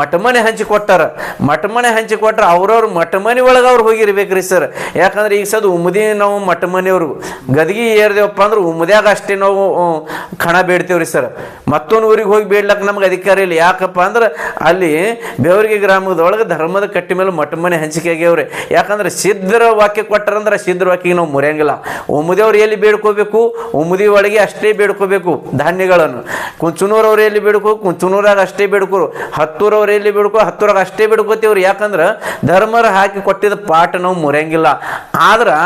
ಮಠಮನೆ ಹಂಚಿ ಕೊಟ್ಟಾರ. ಮಠಮನೆ ಹಂಚಿ ಕೊಟ್ಟರೆ ಅವ್ರವ್ರ ಮಠಮನೆ ಒಳಗೆ ಅವ್ರು ಹೋಗಿರ್ಬೇಕ್ರಿ ಸರ್. ಯಾಕಂದ್ರೆ ಈಗ ಸದ್ ಉಮ್ಮದಿ ನಾವು ಮಠಮನೆಯವ್ರು ಗದಗಿ ಏರ್ದೇವಪ್ಪ ಅಂದ್ರೆ ಉಮ್ಮದ್ಯಾಗ ಅಷ್ಟೇ ನಾವು ಕಣ ಬೇಡ್ತೇವ್ರಿ ಸರ್. ಮತ್ತೊಂದು ಊರಿಗೆ ಹೋಗಿ ಬೇಡ್ಲಕ್ಕ ನಮ್ಗೆ ಅಧಿಕಾರ ಇಲ್ಲ. ಯಾಕಪ್ಪ ಅಂದ್ರೆ ಅಲ್ಲಿ ಬೇವರಿಗೆ ಗ್ರಾಮದೊಳಗೆ ಧರ್ಮದ ಕಟ್ಟಿ ಮೇಲೆ ಮಠಮನೆ ಹಂಚಿಕೆ ಆಗ್ಯವ್ರೆ. ಯಾಕಂದ್ರೆ ಸಿದ್ಧರ ವಾಕ್ಯ ಕೊಟ್ಟರಂದ್ರೆ ಸಿದ್ಧರ ವಾಕ್ಯಗೆ ನಾವು ಮುರಿಯಂಗಿಲ್ಲ. ಉಮ್ಮದಿಯವ್ರು ಎಲ್ಲಿ ಬೇಡ್ಕೋಬೇಕು? ಉಮ್ಮದಿ ಒಳಗೆ ಅಷ್ಟೇ ಬೇಡ್ಕೋಬೇಕು ಧಾನ್ಯಗಳನ್ನು. ಕುಂಚನೂರವ್ರು ಎಲ್ಲಿ ಬೇಡ್ಕೋ ಕುಂಚನೂರಾಗ ಅಷ್ಟೇ ಬೇಡ್ಕೋರು. ಹತ್ತೂರವ್ರು ಎಲ್ಲಿ ಬೇಡ್ಕೋ ಹತ್ತೂರಾಗ ಅಷ್ಟೇ ಬೇಡ್ಕೋತೀವ್ರಿ. ಯಾಕಂದ್ರೆ ಧರ್ಮರ ಹಾಕಿ ಕೊಟ್ಟಿದ ಪಾಠ ನಾವು ಮುರಿಯಂಗಿಲ್ಲ. ಆದ್ರೆ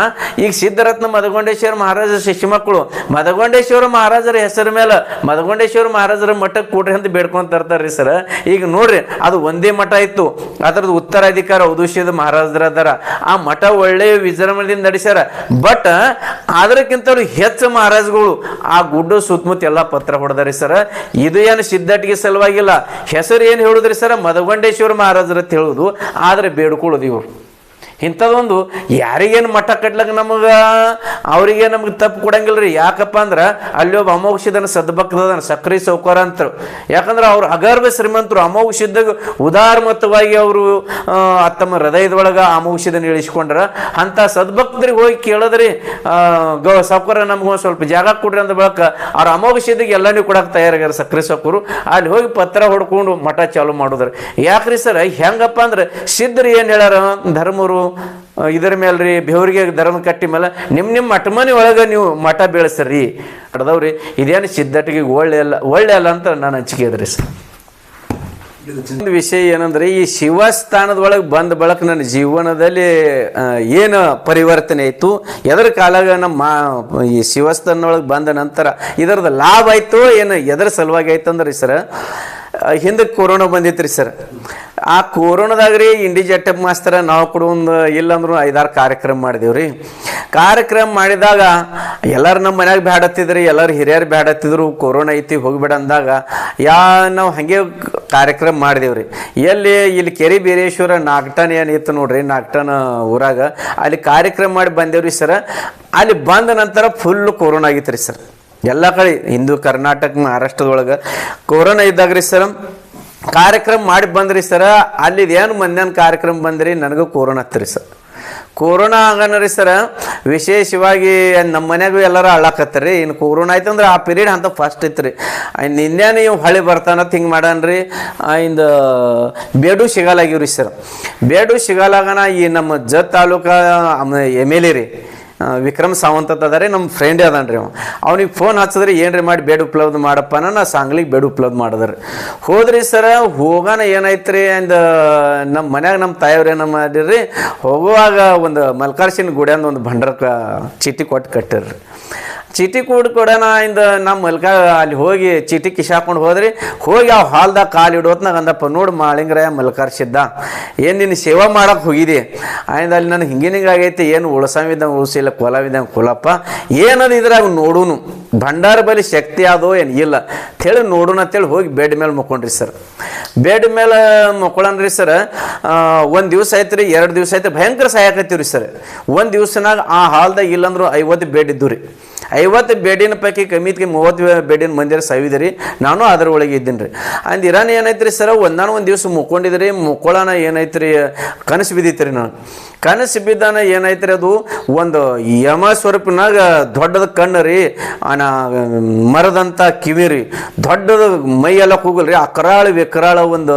ಈಗ ಸಿದ್ಧರತ್ನ ಮದಗೊಂಡೇಶ್ವರ ಮಹಾರಾಜ ಶಿಷ್ಯ ಮಕ್ಕಳು. ಮದಗೊಂಡೇಶ್ವರ ಮಹಾರಾಜರ ಹೆಸರು ಮೇಲೆ ಮದಗೊಂಡೇಶ್ವರ ಮಹಾರಾಜರ ಮಠಕ್ಕೆ ಕೊಡ್ರಿ ಅಂತ ಬೇಡ್ಕೊಂತ ಇರ್ತಾರ್ರಿ ಸರ್. ಈಗ ನೋಡ್ರಿ, ಅದು ಒಂದೇ ಮಠ ಇತ್ತು. ಅದರದ್ದು ಉತ್ತರಾಧಿಕಾರ ಉದ್ದೇಶದ ಮಹಾರಾಜರ ಅದರ. ಆ ಮಠ ಒಳ್ಳೆಯ ವಿಜೃಂಭಣೆಯಿಂದ ನಡೆಸ್ಯಾರ. ಬಟ್ ಅದಕ್ಕಿಂತ ಹೆಚ್ಚು ಮಹಾರಾಜಗಳು ಆ ಗುಡ್ಡ ಸುತ್ತಮುತ್ತ ಎಲ್ಲ ಪತ್ರ ಹೊಡೆದಾರಿ ಸರ್. ಇದು ಏನು ಸಿದ್ಧಟಿಗೆ ಸಲುವಾಗಿಲ್ಲ. ಹೆಸರು ಏನು ಹೇಳುದ್ರಿ ಸರ್? ಮದಗೊಂಡೇಶ್ವರ ಮಹಾರಾಜರ ಅಂತ ಹೇಳುದು. ಆದ್ರೆ ಬೇಡ್ಕೊಳ್ಳೋದು ಇವ್ರು. ಇಂಥದ್ದೊಂದು ಯಾರಿಗೇನು ಮಠ ಕಟ್ಲಕ್ಕೆ ನಮಗೆ? ಅವರಿಗೆ ನಮ್ಗೆ ತಪ್ಪು ಕೊಡಂಗಿಲ್ಲ ರೀ ಯಾಕಪ್ಪ ಅಂದ್ರೆ ಅಲ್ಲಿ ಒಬ್ಬ ಅಮೋಘಿದನ ಸದ್ಭಕ್ತದನ ಸಕ್ರಿ ಸೌಕರ ಅಂತರು. ಯಾಕಂದ್ರೆ ಅವ್ರು ಅಗರ್ಭ ಶ್ರೀಮಂತರು ಅಮೋಘಿಸಿದ್ದಾಗ ಉದಾರಮತವಾಗಿ ಅವರು ತಮ್ಮ ಹೃದಯದೊಳಗೆ ಅಮೋಘಿಸಿದನ ಇಳಿಸ್ಕೊಂಡ್ರ. ಅಂತ ಸದ್ಭಕ್ತರಿಗೆ ಹೋಗಿ ಕೇಳಿದ್ರಿ ಗೌ ನಮ್ಗೆ ಒಂದು ಸ್ವಲ್ಪ ಜಾಗ ಕೊಡ್ರಿ ಅಂದ ಬಳಕ ಅವ್ರು ಎಲ್ಲ ಎಲ್ಲನೂ ಕೊಡಕ್ಕೆ ತಯಾರಾಗ್ಯಾರ ಸಕ್ರಿ ಸೌಕರು. ಅಲ್ಲಿ ಹೋಗಿ ಪತ್ರ ಹೊಡ್ಕೊಂಡು ಮಠ ಚಾಲು ಮಾಡಿದ್ರಿ. ಯಾಕ್ರಿ ಸರ್, ಹೆಂಗಪ್ಪ ಅಂದ್ರೆ ಸಿದ್ಧರು ಏನು ಹೇಳ್ಯಾರ? ಧರ್ಮರು ಇದರ ಮೇಲೆ ರೀ ಬೆವರಿಗೆ ಧರ್ಮ ಕಟ್ಟಿ ಮೇಲೆ ನಿಮ್ಮ ನಿಮ್ಮ ಮಠ ಮನೆ ಒಳಗೆ ನೀವು ಮಠ ಬೆಳೆಸ್ರಿ. ಅಡ್ದವ್ರಿ ಇದೇನು ಸಿದ್ಧಟಿಗೆ ಒಳ್ಳೆ ಅಲ್ಲ ಒಳ್ಳೆ ಅಲ್ಲ ಅಂತ ನಾನು ಹಂಚಿಕೆ ಅದ್ರಿ ಸರ್. ಒಂದು ವಿಷಯ ಏನಂದ್ರೆ, ಈ ಶಿವಸ್ಥಾನದೊಳಗೆ ಬಂದ ಬಳಕ ನನ್ನ ಜೀವನದಲ್ಲಿ ಏನು ಪರಿವರ್ತನೆ ಆಯಿತು. ಎದ್ರ ಕಾಲಾಗ ನಮ್ಮ ಮಾ- ಈ ಶಿವಸ್ಥಾನದೊಳಗೆ ಬಂದ ನಂತರ ಇದರದ ಲಾಭ ಆಯಿತು, ಏನು ಎದ್ರ ಸಲುವಾಗಿ ಆಯ್ತು ಅಂದ್ರೆ ಸರ್ ಹಿಂದಕ್ಕೆ ಕೊರೋನಾ ಬಂದಿತ್ತು ರೀ ಸರ್. ಆ ಕೊರೋನಾದಾಗ ರೀ ಇಂಡಿ ಜಟ್ಟಪ್ ಮಾಸ್ತರ ನಾವು ಕೂಡ ಒಂದು ಇಲ್ಲಂದ್ರು ಐದಾರು ಕಾರ್ಯಕ್ರಮ ಮಾಡಿದೇವ್ರಿ. ಕಾರ್ಯಕ್ರಮ ಮಾಡಿದಾಗ ಎಲ್ಲರೂ ನಮ್ಮ ಮನ್ಯಾಗ ಬ್ಯಾಡತ್ತಿದ್ರಿ, ಎಲ್ಲರೂ ಹಿರಿಯರು ಬ್ಯಾಡತ್ತಿದ್ರು, ಕೊರೋನಾ ಐತಿ ಹೋಗ್ಬೇಡ ಅಂದಾಗ ಯಾ ನಾವು ಹಾಗೆ ಕಾರ್ಯಕ್ರಮ ಮಾಡಿದೇವ್ರಿ. ಎಲ್ಲಿ ಇಲ್ಲಿ ಕೆರೆ ಬೀರೇಶ್ವರ ನಾಗ್ಟನ್ ಏನಿತ್ತು ನೋಡ್ರಿ ನಾಗ್ಟನ್ ಊರಾಗ ಅಲ್ಲಿ ಕಾರ್ಯಕ್ರಮ ಮಾಡಿ ಬಂದೇವ್ರಿ ಸರ್. ಅಲ್ಲಿ ಬಂದ ನಂತರ ಫುಲ್ ಕೊರೋನಾ ಆಗಿತ್ತು ರೀ ಸರ್. ಎಲ್ಲ ಕಡೆ ಹಿಂದೂ, ಕರ್ನಾಟಕ, ಮಹಾರಾಷ್ಟ್ರದೊಳಗೆ ಕೊರೋನಾ ಇದ್ದಾಗ ರೀ ಸರ್. ಕಾರ್ಯಕ್ರಮ ಮಾಡಿ ಬಂದ್ರಿ ಸರ, ಅಲ್ಲಿದು ಏನು ಮಂದ್ಯಾನ ಕಾರ್ಯಕ್ರಮ ಬಂದ್ರಿ, ನನಗೂ ಕೊರೋನಾ ಹತ್ತಿರಿ ಸರ್. ಕೊರೋನಾ ಆಗನ್ರಿ ಸರ, ವಿಶೇಷವಾಗಿ ನಮ್ಮ ಮನ್ಯಾಗೂ ಎಲ್ಲರೂ ಅಳಾಕತ್ತರಿ ಇನ್ನು ಕೊರೋನಾ ಆಯ್ತು ಅಂದ್ರೆ ಆ ಪೀರಿಯಡ್ ಅಂತ ಫಸ್ಟ್ ಇತ್ತು ರೀ ನಿನ್ನೆ ನೀವು ಹಳೆ ಬರ್ತಾನತ್ ಹಿಂಗೆ ಮಾಡನ್ರಿ. ಇಂದು ಬೇಡು ಸಿಗಲಾಗಿವ್ರಿ ಸರ್. ಬೇಡು ಸಿಗಲಾಗನ ಈ ನಮ್ಮ Jath taluka M L A ರೀ. ವಿಕ್ರಮ್ ಸಾವಂತ್ ಅದಾರೆ ನಮ್ಮ ಫ್ರೆಂಡ್ ರೀ ಅವ. ಅವ್ನಿಗೆ ಫೋನ್ ಹಚ್ಚಿದ್ರೆ ಏನ್ರಿ ಮಾಡಿ ಬೇಡು ಉಪಲಬ್ಧ ಮಾಡಪ್ಪ ನಾ ಸಾಂಗ್ಲಿಗೆ ಬೇಡು ಉಪ್ಲಬ್ಧ ಮಾಡಿದ್ರಿ. ಹೋದ್ರಿ ಸರ ಹೋಗೋಣ ಏನಾಯ್ತ್ರಿ ಅಂದ ನಮ್ಮ ಮನ್ಯಾಗ ನಮ್ಮ ತಾಯವ್ರು ಏನ ಮಾಡಿರಿ, ಹೋಗುವಾಗ ಒಂದು ಮಲ್ಕಾರ್ಸಿನ ಗುಡಿಯಂದು ಒಂದು ಭಂಡಾರಕ್ಕೆ ಚೀಟಿ ಕೊಟ್ಟು ಕಟ್ಟಿರ್ರಿ. ಚೀಟಿ ಕೂಡ ಕೊಡೋಣ ಇಂದ ನಮ್ಮ ಮಲ್ಕ ಅಲ್ಲಿ ಹೋಗಿ ಚೀಟಿ ಕಿಶಾಕೊಂಡು ಹೋದ್ರಿ, ಹೋಗಿ ಆ ಹಾಲ್ದಾಗ ಕಾಲು ಇಡೋತ್ನಾಗ ಅಂದಪ್ಪ, ನೋಡು ಮಾಳಿಂಗರಾಯ ಮಲ್ಕರ್ಸಿದ್ದ ಏನು ನಿನ್ನ ಸೇವಾ ಮಾಡಕ್ಕೆ ಹೋಗಿದಿ? ಆಯ್ದ ಅಲ್ಲಿ ನನಗೆ ಹಿಂಗಿನ ಹಿಂಗೆ ಆಗೈತಿ, ಏನು ಉಳಸಾವಿದ್ದಂಗೆ ಉಳಿಸಿಲ್ಲ ಕೊಲವಿದ್ದಂಗೆ ಕೊಲಪ್ಪ. ಏನದು ಇದ್ರಾಗ ನೋಡುನು? ಭಂಡಾರ ಬಲಿ ಶಕ್ತಿ ಅದೋ ಏನು ಇಲ್ಲ. ಹೇಳಿ ನೋಡೋಣ ಅಂತೇಳಿ ಹೋಗಿ ಬೆಡ್ ಮೇಲೆ ಮುಕ್ಕೊಂಡ್ರಿ ಸರ್. ಬೆಡ್ ಮೇಲೆ ಮುಕ್ಕೊಳ್ಳನ್ರಿ ಸರ್ ಒಂದು ದಿವಸ ಆಯ್ತು ರೀ ಎರಡು ದಿವಸ ಆಯ್ತು ಭಯಂಕರ ಸಾಯಕತ್ತೀವಿ ರೀ ಸರ್. ಒಂದು ದಿವ್ಸನಾಗ ಆ ಹಾಲ್ದಾಗ ಇಲ್ಲಂದ್ರು ಐವತ್ತು ಬೆಡ್ ಇದ್ದು ರೀ ಐವತ್ತು ಬೇಡಿನ ಪೈಕಿ ಕಮ್ಮಿತ್ಗೆ ಮೂವತ್ತು ಬೇಡಿನ ಮಂದಿರ ಸಾವಿದೆ ನಾನು ಅದರೊಳಗೆ ಒಳಗೆ ಇದ್ದೀನಿ ರೀ ಅಂದ್ ಇರಾನ್ ಏನೈತ್ರಿ ಸರ್? ಒಂದಾನ ಒಂದು ದಿವಸ ಮುಕ್ಕೊಂಡಿದ್ರಿ. ಮುಕ್ಕೊಳ್ಳೋಣ ಏನೈತ್ರಿ? ಕನಸು ಬಿದ್ದಿತ್ತು ರೀ ನಾನು ಕನಸು ಬಿದ್ದಾನ ಏನೈತ್ರಿ ಅದು? ಒಂದು ಯಮ ಸ್ವರೂಪನಾಗ ದೊಡ್ಡದ ಕಣ್ಣು ರೀ, ಆನ ಮರದಂಥ ಕಿವಿ ರೀ. ದೊಡ್ಡದ ಮೈಯೆಲ್ಲ ಎಲ್ಲ ಕೂಗಲ್ರಿ ಅಕರಾಳ ವಿಕರಾಳ ಒಂದು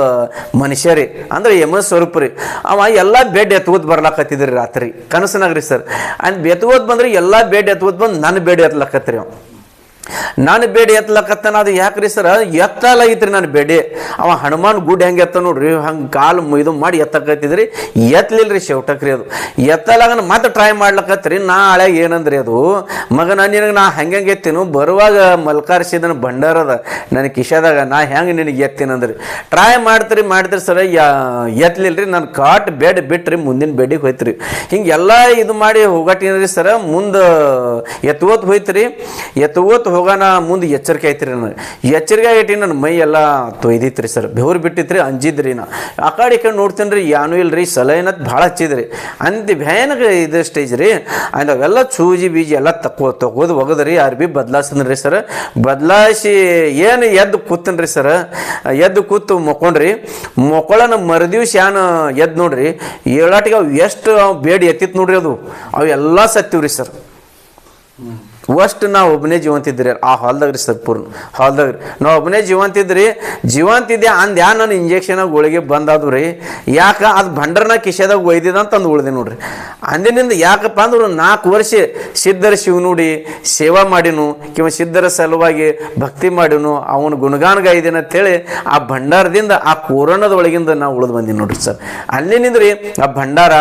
ಮನುಷ್ಯ ರೀ. ಅಂದ್ರೆ ಯಮ ಸ್ವರೂಪ ರೀ. ಅವ ಎಲ್ಲ ಬೆಡ್ ಎತ್ಕೋದ್ ಬರ್ಲಾಕತ್ತಿದ್ರಿ ರಾತ್ರಿ. ಕನಸನಾಗ ರೀ ಸರ್. ಅಂದ್ ಎತ್ಕೋದ್ ಬಂದ್ರೆ ಎಲ್ಲ ಬೆಡ್ ಎತ್ಕೋದ್ ಬಂದು ನನ್ನ ಬೆಡ್ ಎತ್ಲಾಕತ್ರಿ ಅವ. ನಾನು ಬೇಡಿ ಎತ್ತಲಕತ್ತಾನ, ಅದು ಯಾಕ್ರಿ ಸರ್? ಎತ್ತಲ ಐತ್ರಿ ನಾನು ಬೇಡಿ. ಅವ ಹನುಮಾನ್ ಗುಡ್ ಹೆಂಗೆ ಎತ್ತ ನೋಡ್ರಿ? ಹಂಗೆ ಕಾಲು ಇದು ಮಾಡಿ ಎತ್ತಕತ್ತಿದ್ರಿ. ಎತ್ತಲಿಲ್ರಿ ಶೌಟಕ್ರಿ ಅದು. ಎತ್ತಲಾಗನ ಮತ್ತೆ ಟ್ರೈ ಮಾಡ್ಲಕತ್ರಿ ನಾ ಹಳೆ ಏನಂದ್ರಿ ಅದು? ಮಗ ನಾನು ನಿನಗೆ ನಾ ಹಂಗೆ ಎತ್ತೀನು? ಬರುವಾಗ ಮಲ್ಕಾರಿಸಿದನ ಭಂಡಾರದ ನನ್ನ ಕಿಶಾದಾಗ ನಾ ಹೆಂಗೆ ನಿನಗೆ ಎತ್ತಿನಂದ್ರಿ ಟ್ರೈ ಮಾಡ್ತೀರಿ ಮಾಡ್ತೀರಿ ಸರ್. ಎತ್ತಲಿಲ್ರಿ ನಾನು ಕಾಟ್ ಬೆಡ್ ಬಿಟ್ರಿ. ಮುಂದಿನ ಬೆಡ್ಡಿಗೆ ಹೋಯ್ತ್ರಿ. ಹಿಂಗೆಲ್ಲ ಇದು ಮಾಡಿ ಹೋಗಟ್ಟಿನ್ರಿ ಸರ. ಮುಂದೆ ಎತ್ತೋತ್ ಹೋಯ್ತ್ರಿ. ಎತ್ತುವತ್ ಹೋಗೋಣ, ಮುಂದೆ ಎಚ್ಚರಿಕೆ ಐತ್ರಿ ನನಗೆ. ಎಚ್ಚರಿಕೆ ಐತಿ ನನ್ನ ಮೈ ಎಲ್ಲ ರೀ ಸರ್. ಬೆವ್ರು ಬಿಟ್ಟಿತ್ರಿ, ಅಂಜಿದ್ರಿ ನಾ. ಆ ಕಡೆ ಈ ಕಡೆ ನೋಡ್ತೀನಿ ರೀ ಏನೂ ರೀ ಸಲೈನತ್ ಭಾಳ ಹಚ್ಚಿದ್ರಿ. ಅಂತಿ ಭಯಾನಕ ಇದು ಸ್ಟೇಜ್ ರೀ. ಅಂದ ಅವೆಲ್ಲ ಸೂಜಿ ಬೀಜಿ ಎಲ್ಲ ತಕೋ ತಗೋದು ಒಗದ್ರಿ ಯಾರು ಬಿ ಬದಲಾಯ್ಸನ್ರಿ ಸರ್. ಬದಲಾಯಿಸಿ ಏನು ಎದ್ದು ಕೂತನ್ರಿ ಸರ್. ಎದ್ದು ಕೂತು ಮಕ್ಕೊಂಡ್ರಿ. ಮಕ್ಕಳನ್ನ ಮರುದಿವ್ಸ ಏನು ಎದ್ದು ನೋಡ್ರಿ. ಏಳಾಟಿಗೆ ಅವು ಎಷ್ಟು ಬೇಡಿ ಎತ್ತಿತ್ತು ನೋಡ್ರಿ ಅದು. ಅವೆಲ್ಲ ಸತ್ತಿವ್ರಿ ಸರ್. ಅಷ್ಟು ನಾ ಒಬ್ಬನೇ ಜೀವಂತಿದ್ರಿ ಆ ಹಾಲ್ದಾಗ ರೀ ಪೂರ್ಣ ಹಾಲ್ದಾಗ ರೀ. ನಾ ಒಬ್ಬನೇ ಜೀವಂತಿದ್ರಿ ಜೀವಂತಿದ್ದೆ ಅಂದ್ ಯಾ ನಾನು ಇಂಜೆಕ್ಷನ್ ಗೋಳಿಗೆ ಬಂದಾದ್ರು ರೀ. ಯಾಕೆ? ಅದು ಭಂಡರ್ನ ಕಿಶೆದಾಗ ಒಯ್ದಿದ ಅಂತ ಅಂದು ಉಳ್ದೆ ನೋಡ್ರಿ. ಅಂದಿನಿಂದ ಯಾಕಪ್ಪ ಅಂದ್ರೆ ನಾಲ್ಕು ವರ್ಷ ಸಿದ್ಧರ ಶಿವನುಡಿ ಸೇವಾ ಮಾಡಿನು, ಕಿವ ಸಿದ್ಧರ ಸಲುವಾಗಿ ಭಕ್ತಿ ಮಾಡಿನು, ಅವನು ಅಂತ ಅಂತೇಳಿ ಆ ಭಂಡಾರದಿಂದ, ಆ ಕೊರೋನಾದ ಒಳಗಿಂದ ನಾವು ಉಳಿದು ಬಂದೀನಿ ನೋಡ್ರಿ ಸರ್. ಅಲ್ಲಿನಿಂದ್ರಿ ಆ ಭಂಡಾರ,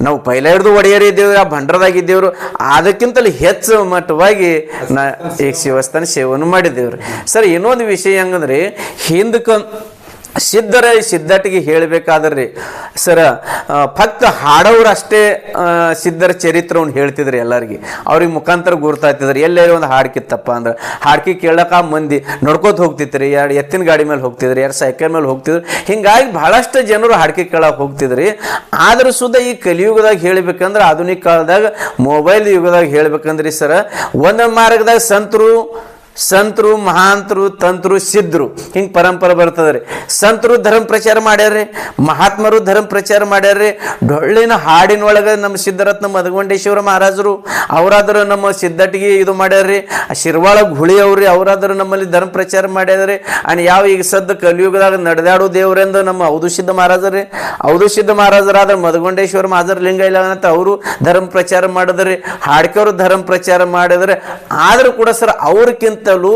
ನಾವು ಪೈಲ ಹಿಡಿದು ಒಡೆಯರ್ ಇದ್ದೇವ್ರಿ, ಆ ಭಂಡಾರದಾಗ ಇದ್ದೇವ್ರು, ಅದಕ್ಕಿಂತಲೂ ಹೆಚ್ಚು ಮಟ್ಟವಾಗಿ ನಾ ಈಗ ಶಿವಸ್ಥಾನ ಸೇವನ ಮಾಡಿದ್ದೇವ್ರಿ. ಸರ್ ಇನ್ನೊಂದು ವಿಷಯ ಹೆಂಗಂದ್ರಿ ಹಿಂದಕ್ಕೆ ಸಿದ್ಧರ, ಸಿದ್ಧಟಿಗೆ ಹೇಳಬೇಕಾದ್ರೆ. ಸರ ಭಕ್ತ ಹಾಡೋರಷ್ಟೇ ಸಿದ್ಧರ ಚರಿತ್ರವನ್ನು ಹೇಳ್ತಿದ್ರು ಎಲ್ಲರಿಗೆ. ಅವ್ರಿಗೆ ಮುಖಾಂತರ ಗುರುತಾಯ್ತಿದ್ರು ಎಲ್ಲೆಲ್ಲಿ ಒಂದು ಹಾಡ್ಕಿತ್ತಪ್ಪ ಅಂದ್ರೆ ಹಾಡ್ಕಿ ಕೇಳಕ ಮಂದಿ ನಡ್ಕೋತ ಹೋಗ್ತಿತ್ತು ಎರಡು ಎತ್ತಿನ ಗಾಡಿ ಮೇಲೆ ಹೋಗ್ತಿದ್ರು ಎರಡು ಸೈಕಲ್ ಮೇಲೆ ಹೋಗ್ತಿದ್ರು. ಹಿಂಗಾಗಿ ಬಹಳಷ್ಟು ಜನರು ಹಾಡ್ಕಿ ಕೇಳಕ್ಕೆ ಹೋಗ್ತಿದ್ರಿ. ಆದರೂ ಸುದ ಈ ಕಲಿಯುಗದಾಗ ಹೇಳಬೇಕಂದ್ರೆ ಆಧುನಿಕ ಕಾಲದಾಗ, ಮೊಬೈಲ್ ಯುಗದಾಗ ಹೇಳ್ಬೇಕಂದ್ರಿ ಸರ, ಒಂದು ಮಾರ್ಗದಾಗ ಸಂತರು ಸಂತರು, ಮಹಾಂತರು, ತಂತರು, ಸಿದ್ಧರು. ಹಿಂಗೆ ಪರಂಪರೆ ಬರ್ತದ್ರಿ. ಸಂತರು ಧರ್ಮ ಪ್ರಚಾರ ಮಾಡ್ಯಾರ್ರಿ, ಮಹಾತ್ಮರು ಧರ್ಮ ಪ್ರಚಾರ ಮಾಡ್ಯಾರ್ರಿ. ಡೊಳ್ಳಿನ ಹಾಡಿನ ಒಳಗೆ ನಮ್ಮ ಸಿದ್ಧರತ್ನ ಮದಗೊಂಡೇಶ್ವರ ಮಹಾರಾಜರು, ಅವರಾದರೂ ನಮ್ಮ ಸಿದ್ಧಟಿಗೆ ಇದು ಮಾಡ್ಯಾರ್ರಿ. ಆ ಶಿರ್ವಾಳ ಗುಳಿ ಅವ್ರಿ, ಅವರಾದರೂ ನಮ್ಮಲ್ಲಿ ಧರ್ಮ ಪ್ರಚಾರ ಮಾಡ್ಯಾರ್ರಿ. ಅಂಡ್ ಯಾವ ಈಗ ಸದ್ದ ಕಲಿಯುಗದಾಗ ನಡೆದಾಡೋ ದೇವರೆಂದು ನಮ್ಮ ಔದು ಸಿದ್ಧ ಮಹಾರಾಜರಿ ಔದುಸಿದ್ಧ ಮಹಾರಾಜರಾದ ಮದಗೊಂಡೇಶ್ವರ ಮಹಾಜರ ಲಿಂಗ ಇಲ್ಲ ಅಂತ ಅವರು ಧರ್ಮ ಪ್ರಚಾರ ಮಾಡಿದ್ರಿ. ಹಾಡ್ಕೋರು ಧರ್ಮ ಪ್ರಚಾರ ಮಾಡಿದ್ರೆ. ಆದರೂ ಕೂಡ ಸರ್ ಅವ್ರಕ್ಕಿಂತಲೂ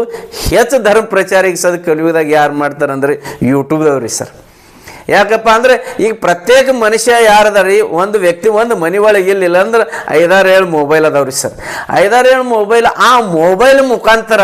ಹೆಚ್ಚು ಧರ್ಮ ಪ್ರಚಾರಕ್ಕೆ ಸದ್ ಕಲಿಯುಗದಾಗ ಯಾರು ಮಾಡ್ತಾರಂದ್ರೆ ಯೂಟ್ಯೂಬ್ದವ್ರಿ ಸರ್. ಯಾಕಪ್ಪ ಅಂದ್ರೆ ಈಗ ಪ್ರತ್ಯೇಕ ಮನುಷ್ಯ ಯಾರದಾರಿ? ಒಂದು ವ್ಯಕ್ತಿ, ಒಂದು ಮನೆ ಒಳಗೆ ಇಲ್ಲಿಲ್ಲ ಅಂದ್ರೆ ಐದಾರು ಏಳು ಮೊಬೈಲ್ ಅದಾವ್ರಿ ಸರ್. ಐದಾರು ಏಳು ಮೊಬೈಲ್ ಆ ಮೊಬೈಲ್ ಮುಖಾಂತರ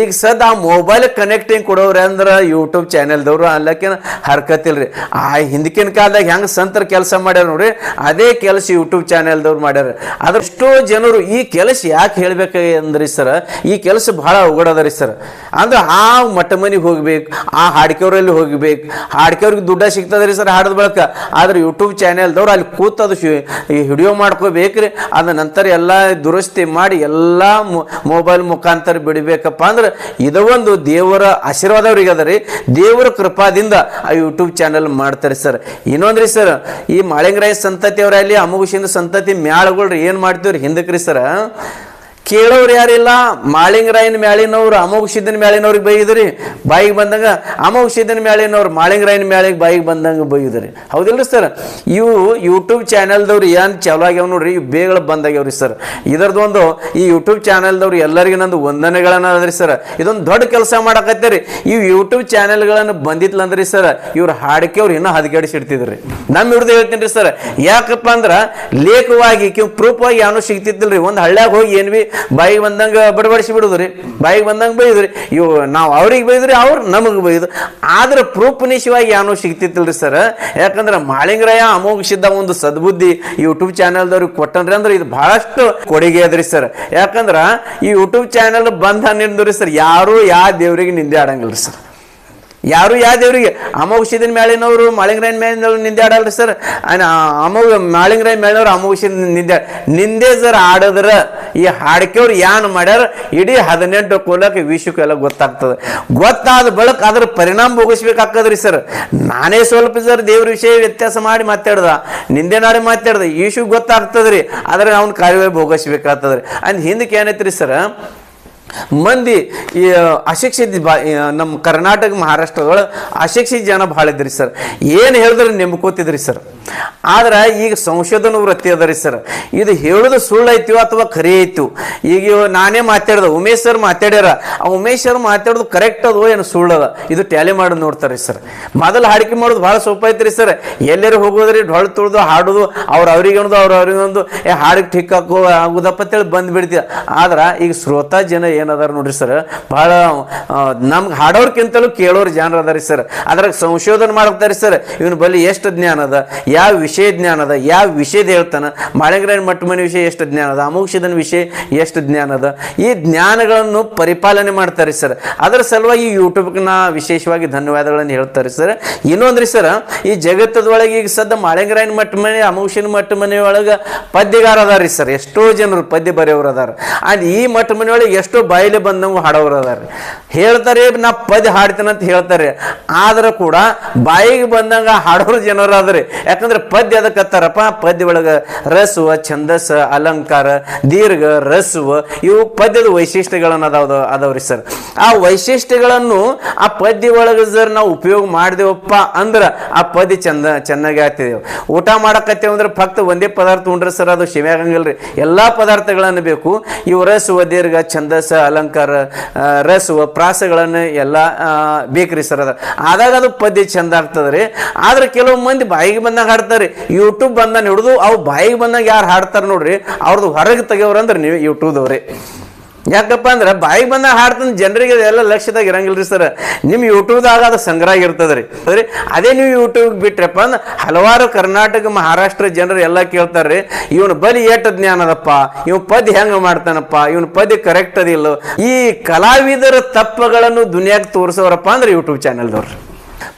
ಈಗ ಸದ್ ಆ ಮೊಬೈಲ್ ಕನೆಕ್ಟಿಂಗ್ ಕೊಡೋರು ಅಂದ್ರೆ ಯೂಟ್ಯೂಬ್ ಚಾನೆಲ್ದವ್ರು ಅಲ್ಲಕ್ಕೆ ಹರ್ಕತಿಲ್ರಿ ಆ ಹಿಂದಕಿನ ಕಾಲದಾಗ ಹೆಂಗೆ ಸಂತರ ಕೆಲಸ ಮಾಡ್ಯಾರ ನೋಡ್ರಿ? ಅದೇ ಕೆಲಸ ಯೂಟ್ಯೂಬ್ ಚಾನೆಲ್ದವ್ರು ಮಾಡ್ಯಾರ. ಅದ್ರ ಎಷ್ಟೋ ಜನರು ಈ ಕೆಲಸ ಯಾಕೆ ಹೇಳ್ಬೇಕು ಅಂದ್ರಿ ಸರ್? ಈ ಕೆಲಸ ಬಹಳ ಉಗಡದರಿ ಸರ್. ಅಂದ್ರೆ ಆ ಮಟ್ಟ ಮನೆಗೆ ಹೋಗ್ಬೇಕು, ಆ ಹಾಡ್ಕೆವ್ರಲ್ಲಿ ಹೋಗ್ಬೇಕು ಹಾಡ್ಕೆವ್ರಿಗೆ ದುಡ್ಡ ಸಿಗ್ತದ್ರಿ ಸರ್ ಹಾಡದ ಬಳಕ. ಆದ್ರೆ ಯೂಟ್ಯೂಬ್ ಚಾನೆಲ್ದವ್ರು ಅಲ್ಲಿ ಕೂತದು ಈ ವಿಡಿಯೋ ಮಾಡ್ಕೋಬೇಕ್ರಿ. ಅದ ನಂತರ ಎಲ್ಲ ದುರಸ್ತಿ ಮಾಡಿ ಎಲ್ಲ ಮೊಬೈಲ್ ಮುಖಾಂತರ ಬಿಡಬೇಕಪ್ಪ ಅಂದ್ರೆ ಇದು ಒಂದು ದೇವರ ಆಶೀರ್ವಾದ ಅವ್ರಿಗೆ ಅದ ರೀ ದೇವರ ಕೃಪಾದಿಂದ ಆ ಯೂಟ್ಯೂಬ್ ಚಾನೆಲ್ ಮಾಡ್ತಾರೆ ಸರ್. ಇನ್ನೊಂದ್ರಿ ಸರ್, ಈ ಮಾಳಿಂಗರಾಯ ಸಂತತಿ ಅವರಲ್ಲಿ ಅಮುಗುಶಿಂದ ಸಂತತಿ ಮ್ಯಾಳಗಳ್ರಿ ಏನು ಮಾಡ್ತೀವ್ರಿ ಹಿಂದಕ್ರಿ ಸರ್? ಕೇಳೋರು ಯಾರಿಲ್ಲ? ಮಾಳಿಂಗರಾಯನ ಮ್ಯಾಳಿನವ್ರು ಅಮೋಘ ಸಿದ್ದನ ಮ್ಯಾಲಿನವ್ರಿಗೆ ಬೈದ್ರಿ ಬಾಯಿಗೆ ಬಂದಂಗ ಅಮೋಘ ಸಿದ್ದನ ಮ್ಯಾಲಿನವ್ರು, ಮಾಳಿಂಗರಾಯನ ಮ್ಯಾಳಿಗೆ ಬಾಯಿಗೆ ಬಂದಂಗ ಬೈಯಿದ್ರಿ. ಹೌದಿಲ್ರಿ ಸರ್? ಇವು ಯೂಟ್ಯೂಬ್ ಚಾನೆಲ್ದವ್ರು ಏನು ಚಾಲು ಆಗ್ಯಾವ ನೋಡ್ರಿ? ಇವು ಬೇಗ ಬಂದಾಗ್ಯಾವ್ರಿ ಸರ್. ಇದರದೊಂದು ಈ ಯೂಟ್ಯೂಬ್ ಚಾನೆಲ್ದವ್ರು ಎಲ್ಲರಿಗೂ ನಂದು ವಂದನೆಗಳನ್ನ ಅದ್ರಿ ಸರ್. ಇದೊಂದು ದೊಡ್ಡ ಕೆಲಸ ಮಾಡಕತ್ತೀರಿ. ಇವು ಯೂಟ್ಯೂಬ್ ಚಾನೆಲ್ಗಳನ್ನು ಬಂದಿತ್ಲಂದ್ರಿ ಸರ್. ಇವ್ರು ಹಾಡಿಕೆ ಅವ್ರು ಇನ್ನೂ ಹದಗೆಡಿಸಿಡ್ತಿದ್ರಿ. ನಮ್ಮ ಹಿಡ್ದು ಹೇಳ್ತೀನಿ ರೀ ಸರ್. ಯಾಕಪ್ಪ ಅಂದ್ರೆ ಲೇಖವಾಗಿ ಪ್ರೂಫ್ ಆಗಿ ಏನೂ ರೀ ಒಂದು ಹಳ್ಳ್ಯಾಗ ಹೋಗಿ ಏನ್ ಬಿ ಬಾಯಿಗೆ ಬಂದಂಗ ಬಡಬಡಿಸಿ ಬಿಡುದ್ರಿ, ಬಾಯಿಗೆ ಬಂದಂಗ ಬೈದ್ರಿ ಇವು ನಾವು ಅವ್ರಿಗೆ ಬೈದ್ರಿ ಅವ್ರು ನಮಗೆ ಬೈದು ಆದ್ರೆ ಪ್ರೂಫ್ ನಿಶವಾಗಿ ಏನೂ ಸಿಗ್ತಿತ್ತಿಲ್ರಿ ಸರ್ ಯಾಕಂದ್ರೆ ಮಾಳಿಂಗರಾಯ ಅಮೋಘಿಸಿದ್ದ ಒಂದು ಸದ್ಬುದ್ಧಿ ಯೂಟ್ಯೂಬ್ ಚಾನೆಲ್ದವ್ರಿಗೆ ಕೊಟ್ಟನ್ರಿ ಅಂದ್ರೆ ಇದು ಬಹಳಷ್ಟು ಕೊಡುಗೆ ಅದ್ರಿ ಸರ್ ಯಾಕಂದ್ರ ಈ ಯೂಟ್ಯೂಬ್ ಚಾನೆಲ್ ಬಂದ ಸರ್ ಯಾರು ಯಾವ ದೇವ್ರಿಗೆ ನಿಂದೆ ಆಡಂಗಿಲ್ರಿ ಸರ್ ಯಾರು ಯಾವ ದೇವ್ರಿಗೆ? ಅಮೋಘಿಸಿದಿನ ಮೇಳಿನವರು ಮಾಳಿಂಗರಾಯನ ಮೇಲಿನವ್ರು ನಿಂದಾಡಲ್ರಿ ಸರ್. ಅಮೋಘ ಮಾಳಿಂಗ್ರಾಯ ಮೇಲಿನವ್ರು ಅಮೋಘಿಸಿದ ನಿಂದೆ ನಿಂದೆ ಸರ್ ಆಡದ್ರ ಈ ಹಾಡಿಕೆಯವ್ರು ಏನು ಮಾಡ್ಯಾರ? ಇಡೀ ಹದಿನೆಂಟು ಕೋಲಕ್ಕೆ ವಿಶ್ವಕ್ಕೆಲ್ಲ ಗೊತ್ತಾಗ್ತದೆ. ಗೊತ್ತಾದ ಬಳಿಕ ಅದ್ರ ಪರಿಣಾಮ ಭೋಗಿಸ್ಬೇಕಾಗ್ತದ್ರಿ ಸರ್. ನಾನೇ ಸ್ವಲ್ಪ ಸರ್ ದೇವ್ರ ವಿಷಯ ವ್ಯತ್ಯಾಸ ಮಾಡಿ ಮಾತಾಡ್ದ. ನಿಂದೆ ನಾಡಿ ಮಾತಾಡ್ದ. ಈಶು ಗೊತ್ತಾಗ್ತದ್ರಿ. ಆದ್ರೆ ಅವ್ನ ಕಾರ್ಯವಾಗಿ ಭೋಗಿಸ್ಬೇಕಾಗ್ತದ್ರಿ. ಅಂದ್ ಹಿಂದಕ್ಕೆ ಏನೈತ್ರಿ ಸರ್? ಮಂದಿ, ಈ ಅಶಿಕ್ಷಿತ ಬಾ ನಮ್ಮ ಕರ್ನಾಟಕ ಮಹಾರಾಷ್ಟ್ರದೊಳಗೆ ಅಶಿಕ್ಷಿತ ಜನ ಭಾಳ ಇದ್ರಿ ಸರ್. ಏನು ಹೇಳಿದ್ರೆ ನೆಮ್ಕೋತಿದ್ರಿ ಸರ್. ಆದ್ರೆ ಈಗ ಸಂಶೋಧನ ವೃತ್ತಿ ಅದರಿ ಸರ್. ಇದು ಹೇಳೋದು ಸುಳ್ಳು ಐತಿವ ಅಥವಾ ಖರೆ ಐತು ಈಗ ನಾನೇ ಮಾತಾಡ್ದೆ, ಉಮೇಶ್ ಸರ್ ಮಾತಾಡ್ಯಾರ. ಆ ಉಮೇಶ್ ಸರ್ ಮಾತಾಡೋದು ಕರೆಕ್ಟ್ ಅದು ಏನು ಸುಳ್ಳದ ಇದು ಟ್ಯಾಲಿ ಮಾಡಿ ನೋಡ್ತಾರೆ ಸರ್. ಮೊದಲು ಹಾಡಿಕೆ ಮಾಡೋದು ಭಾಳ ಸೊಪ್ಪ ಐತ್ರಿ ಸರ್. ಎಲ್ಲರೂ ಹೋಗೋದ್ರಿ ಢೊಳ್ ತುಳ್ದು ಹಾಡೋದು, ಅವ್ರು ಅವ್ರಿಗೆ ಅವ್ರ ಅವ್ರು ಅವ್ರಿಗೆ ಏ ಹಾಡಿಗೆ ಠಿಕ್ ಹಾಕೋ, ಆಗುದಪ್ಪ ಅಂತೇಳಿ ಬಂದ್ಬಿಡ್ತೀವಿ ಆದ್ರೆ ಈಗ ಶ್ರೋತಾ ಜನ ಏನದಾರ ನೋಡ್ರಿ ಸರ್? ಭಾಳ ನಮ್ಗೆ ಹಾಡೋರ್ಕಿಂತಲೂ ಕೇಳೋರು ಜನರು ಅದಾರಿ ಸರ್. ಅದ್ರಾಗ ಸಂಶೋಧನೆ ಮಾಡ್ತಾರೆ ಸರ್. ಇವನ್ ಬಳಿ ಎಷ್ಟು ಜ್ಞಾನ ಅದ? ಯಾವ ವಿಷಯ ಜ್ಞಾನ ಅದ? ಯಾವ ವಿಷಯದ ಹೇಳ್ತಾನ? ಮಾಳಿಂಗರಾಯನ ಮಟ್ಟ ಮನೆ ವಿಷಯ ಎಷ್ಟು ಜ್ಞಾನ ಅದ? ಅಮೋಕ್ಷದನ ವಿಷಯ ಎಷ್ಟು ಜ್ಞಾನ ಅದ? ಈ ಜ್ಞಾನಗಳನ್ನು ಪರಿಪಾಲನೆ ಮಾಡ್ತಾರೆ ಸರ್. ಅದರ ಸಲುವಾಗಿ ಯೂಟ್ಯೂಬ್ಗೆ ನಾ ವಿಶೇಷವಾಗಿ ಧನ್ಯವಾದಗಳನ್ನು ಹೇಳ್ತಾರೆ ಸರ್. ಇನ್ನೊಂದ್ರಿ ಸರ್, ಈ ಜಗತ್ತದೊಳಗೆ ಈಗ ಸದ್ದ ಮಾಳಿಂಗರಾಯನ ಮಟ್ಟ ಮನೆ ಅಮೋಕ್ಷನ ಮಟ್ಟ ಮನೆ ಒಳಗೆ ಪದ್ಯಗಾರ ಅದಾರಿ ಸರ್. ಎಷ್ಟೋ ಜನರು ಪದ್ಯ ಬರೆಯೋರು ಅದಾರ. ಅಂಡ್ ಈ ಮಟ್ಟ ಮನೆಯೊಳಗೆ ಎಷ್ಟೋ ಬಾಯಿಲೆ ಬಂದಂಗೆ ಹಾಡೋರು ಅದಾರ ಹೇಳ್ತಾರೆ ನಾ ಪದ್ಯ ಹಾಡ್ತೇನೆ ಅಂತ ಹೇಳ್ತಾರೆ. ಆದ್ರೆ ಕೂಡ ಬಾಯಿಗೆ ಬಂದಂಗ ಹಾಡೋರು ಜನರು ಅದ್ರಿ ಯಾಕಂದ್ರೆ ಪದ್ಯ ಅದಕ್ಕತ್ತಾರಪ್ಪ ಪದ್ಯ ಒಳಗೆ ರಸುವ ಛಂದಸ್ಸ ಅಲಂಕಾರ, ದೀರ್ಘ ರಸುವ ಇವು ಪದ್ಯದ ವೈಶಿಷ್ಟ್ಯಗಳನ್ನು ಅದಾವ, ಅದಾವ್ರಿ ಸರ್. ಆ ವೈಶಿಷ್ಟ್ಯಗಳನ್ನು ಆ ಪದ್ಯ ಒಳಗೆ ಸರ್ ನಾವು ಉಪಯೋಗ ಮಾಡಿದೆವಪ್ಪ ಅಂದ್ರೆ ಆ ಪದ್ಯ ಚಂದ, ಚೆನ್ನಾಗಿ ಆಗ್ತಿದೆ. ಊಟ ಮಾಡಕತ್ತೇವೆ ಅಂದ್ರೆ ಫಕ್ತ ಒಂದೇ ಪದಾರ್ಥ ಉಂಡ್ರೆ ಸರ್ ಅದು ಶಿವ್ಯಾಗಂಗಿಲ್ರಿ ಎಲ್ಲಾ ಪದಾರ್ಥಗಳನ್ನು ಬೇಕು. ಇವು ರಸುವ ದೀರ್ಘ ಛಂದಸ್ಸ ಅಲಂಕಾರ ರಸವ, ಪ್ರಾಸಗಳನ್ನು ಎಲ್ಲ ಬೇಕ್ರಿ ಸರ್ ಅದ ಆದಾಗ ಅದು ಪದ್ಯ ಚಂದ ಆಗ್ತದ್ರಿ. ಆದ್ರೆ ಕೆಲವು ಮಂದಿ ಬಾಯಿಗೆ ಬಂದಾಗ ಹಾಡ್ತಾರೆ. ಯೂಟ್ಯೂಬ್ ಬಂದಾಗ ಹಿಡಿದು ಅವು ಬಾಯಿಗೆ ಬಂದಾಗ ಯಾರು ಹಾಡ್ತಾರೆ ನೋಡ್ರಿ. ಅವ್ರದ್ದು ಹೊರಗೆ ತೆಗಿಯೋರಂದ್ರೆ ನೀವು ಯೂಟ್ಯೂಬ್ದವ್ರಿ ಯಾಕಪ್ಪ ಅಂದ್ರೆ ಬಾಯಿಗೆ ಬಂದ ಹಾಡ್ತಾನೆ ಜನರಿಗೆ ಎಲ್ಲ ಲಕ್ಷ್ಯದಾಗ ಇರಂಗಿಲ್ರಿ ಸರ್. ನಿಮ್ಮ ಯೂಟ್ಯೂಬ್ದಾಗ ಅದು ಸಂಗ್ರಹ ಇರ್ತದ್ರಿ ಸರಿ ಅದೇ ನೀವು ಯೂಟ್ಯೂಬ್ ಬಿಟ್ರಪ್ಪ ಅಂದ್ರೆ ಹಲವಾರು ಕರ್ನಾಟಕ, ಮಹಾರಾಷ್ಟ್ರ ಜನರು ಎಲ್ಲ ಕೇಳ್ತಾರ್ರಿ, ಇವನು ಬಲಿ ಏಟ ಜ್ಞಾನ ಅದಪ್ಪ? ಇವ್ ಪದ್ಯ ಹೆಂಗೆ ಮಾಡ್ತಾನಪ್ಪ? ಇವನ್ ಪದ್ಯ ಕರೆಕ್ಟ್ ಅದಿಲ್ಲ ಈ ಕಲಾವಿದರ ತಪ್ಪಗಳನ್ನು ದುನಿಯಾಗ ತೋರಿಸೋರಪ್ಪ ಅಂದ್ರೆ ಯೂಟ್ಯೂಬ್ ಚಾನೆಲ್ದವ್ರು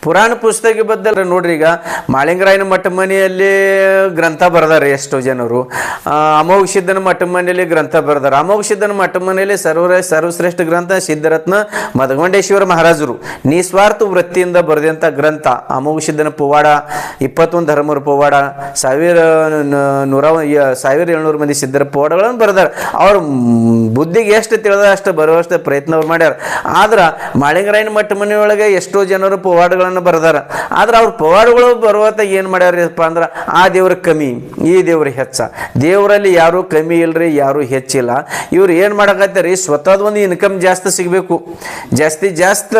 ಪುರಾಣ ಪುಸ್ತಕ ಬದ್ದಲ್ಲ ನೋಡ್ರಿ ಈಗ ಮಾಳಿಂಗರಾಯನ ಮಠ ಮನೆಯಲ್ಲಿ ಗ್ರಂಥ ಬರ್ದಾರೆ ಎಷ್ಟೋ ಜನರು. ಅಮೋಘ ಸಿದ್ಧನ ಮಠ ಮನೆಯಲ್ಲಿ ಗ್ರಂಥ ಬರೆದಾರೆ. ಅಮೋಘ ಸಿದ್ಧನ ಮಠ ಮನೆಯಲ್ಲಿ ಸರ್ವ ಸರ್ವಶ್ರೇಷ್ಠ ಗ್ರಂಥ ಸಿದ್ಧರತ್ನ ಮದಗೊಂಡೇಶ್ವರ ಮಹಾರಾಜರು. ನಿಸ್ವಾರ್ಥ ವೃತ್ತಿಯಿಂದ ಬರೆದಂಥ ಗ್ರಂಥ. ಅಮೋಘ ಸಿದ್ಧನ ಪವಾಡ, ಇಪ್ಪತ್ತೊಂದು ಧರ್ಮರ ಪುವಾಡ, ಸಾವಿರ ನೂರ ಸಾವಿರ ಏಳ್ನೂರು ಮಂದಿ ಸಿದ್ಧರ ಪವಾಡಗಳನ್ನು ಬರೆದಾರೆ. ಅವ್ರ ಬುದ್ಧಿಗೆ ಎಷ್ಟು ತಿಳಿದ ಅಷ್ಟು ಬರುವಷ್ಟು ಪ್ರಯತ್ನ ಅವ್ರು ಮಾಡ್ಯಾರ. ಆದ್ರೆ ಮಾಳಿಂಗರಾಯನ ಮಠ ಮನೆಯೊಳಗೆ ಎಷ್ಟೋ ಜನರು ಪವಾಡಗಳನ್ನು ಬರ್ದಾರ. ಆದ್ರೆ ಅವ್ರ ಪವಾಡಗಳು ಬರುವತ್ತ ಏನು ಮಾಡ್ಯಾರಪ್ಪ ಅಂದ್ರೆ, ಆ ದೇವ್ರ ಕಮ್ಮಿ ಈ ದೇವ್ರ ಹೆಚ್ಚ. ದೇವರಲ್ಲಿ ಯಾರು ಕಮ್ಮಿ ಇಲ್ರಿ, ಯಾರು ಹೆಚ್ಚಿಲ್ಲ. ಇವ್ರು ಏನು ಮಾಡಕತ್ತಾರೀ ಸ್ವತಃ ಒಂದು ಇನ್ಕಮ್ ಜಾಸ್ತಿ ಸಿಗಬೇಕು. ಜಾಸ್ತಿ ಜಾಸ್ತಿ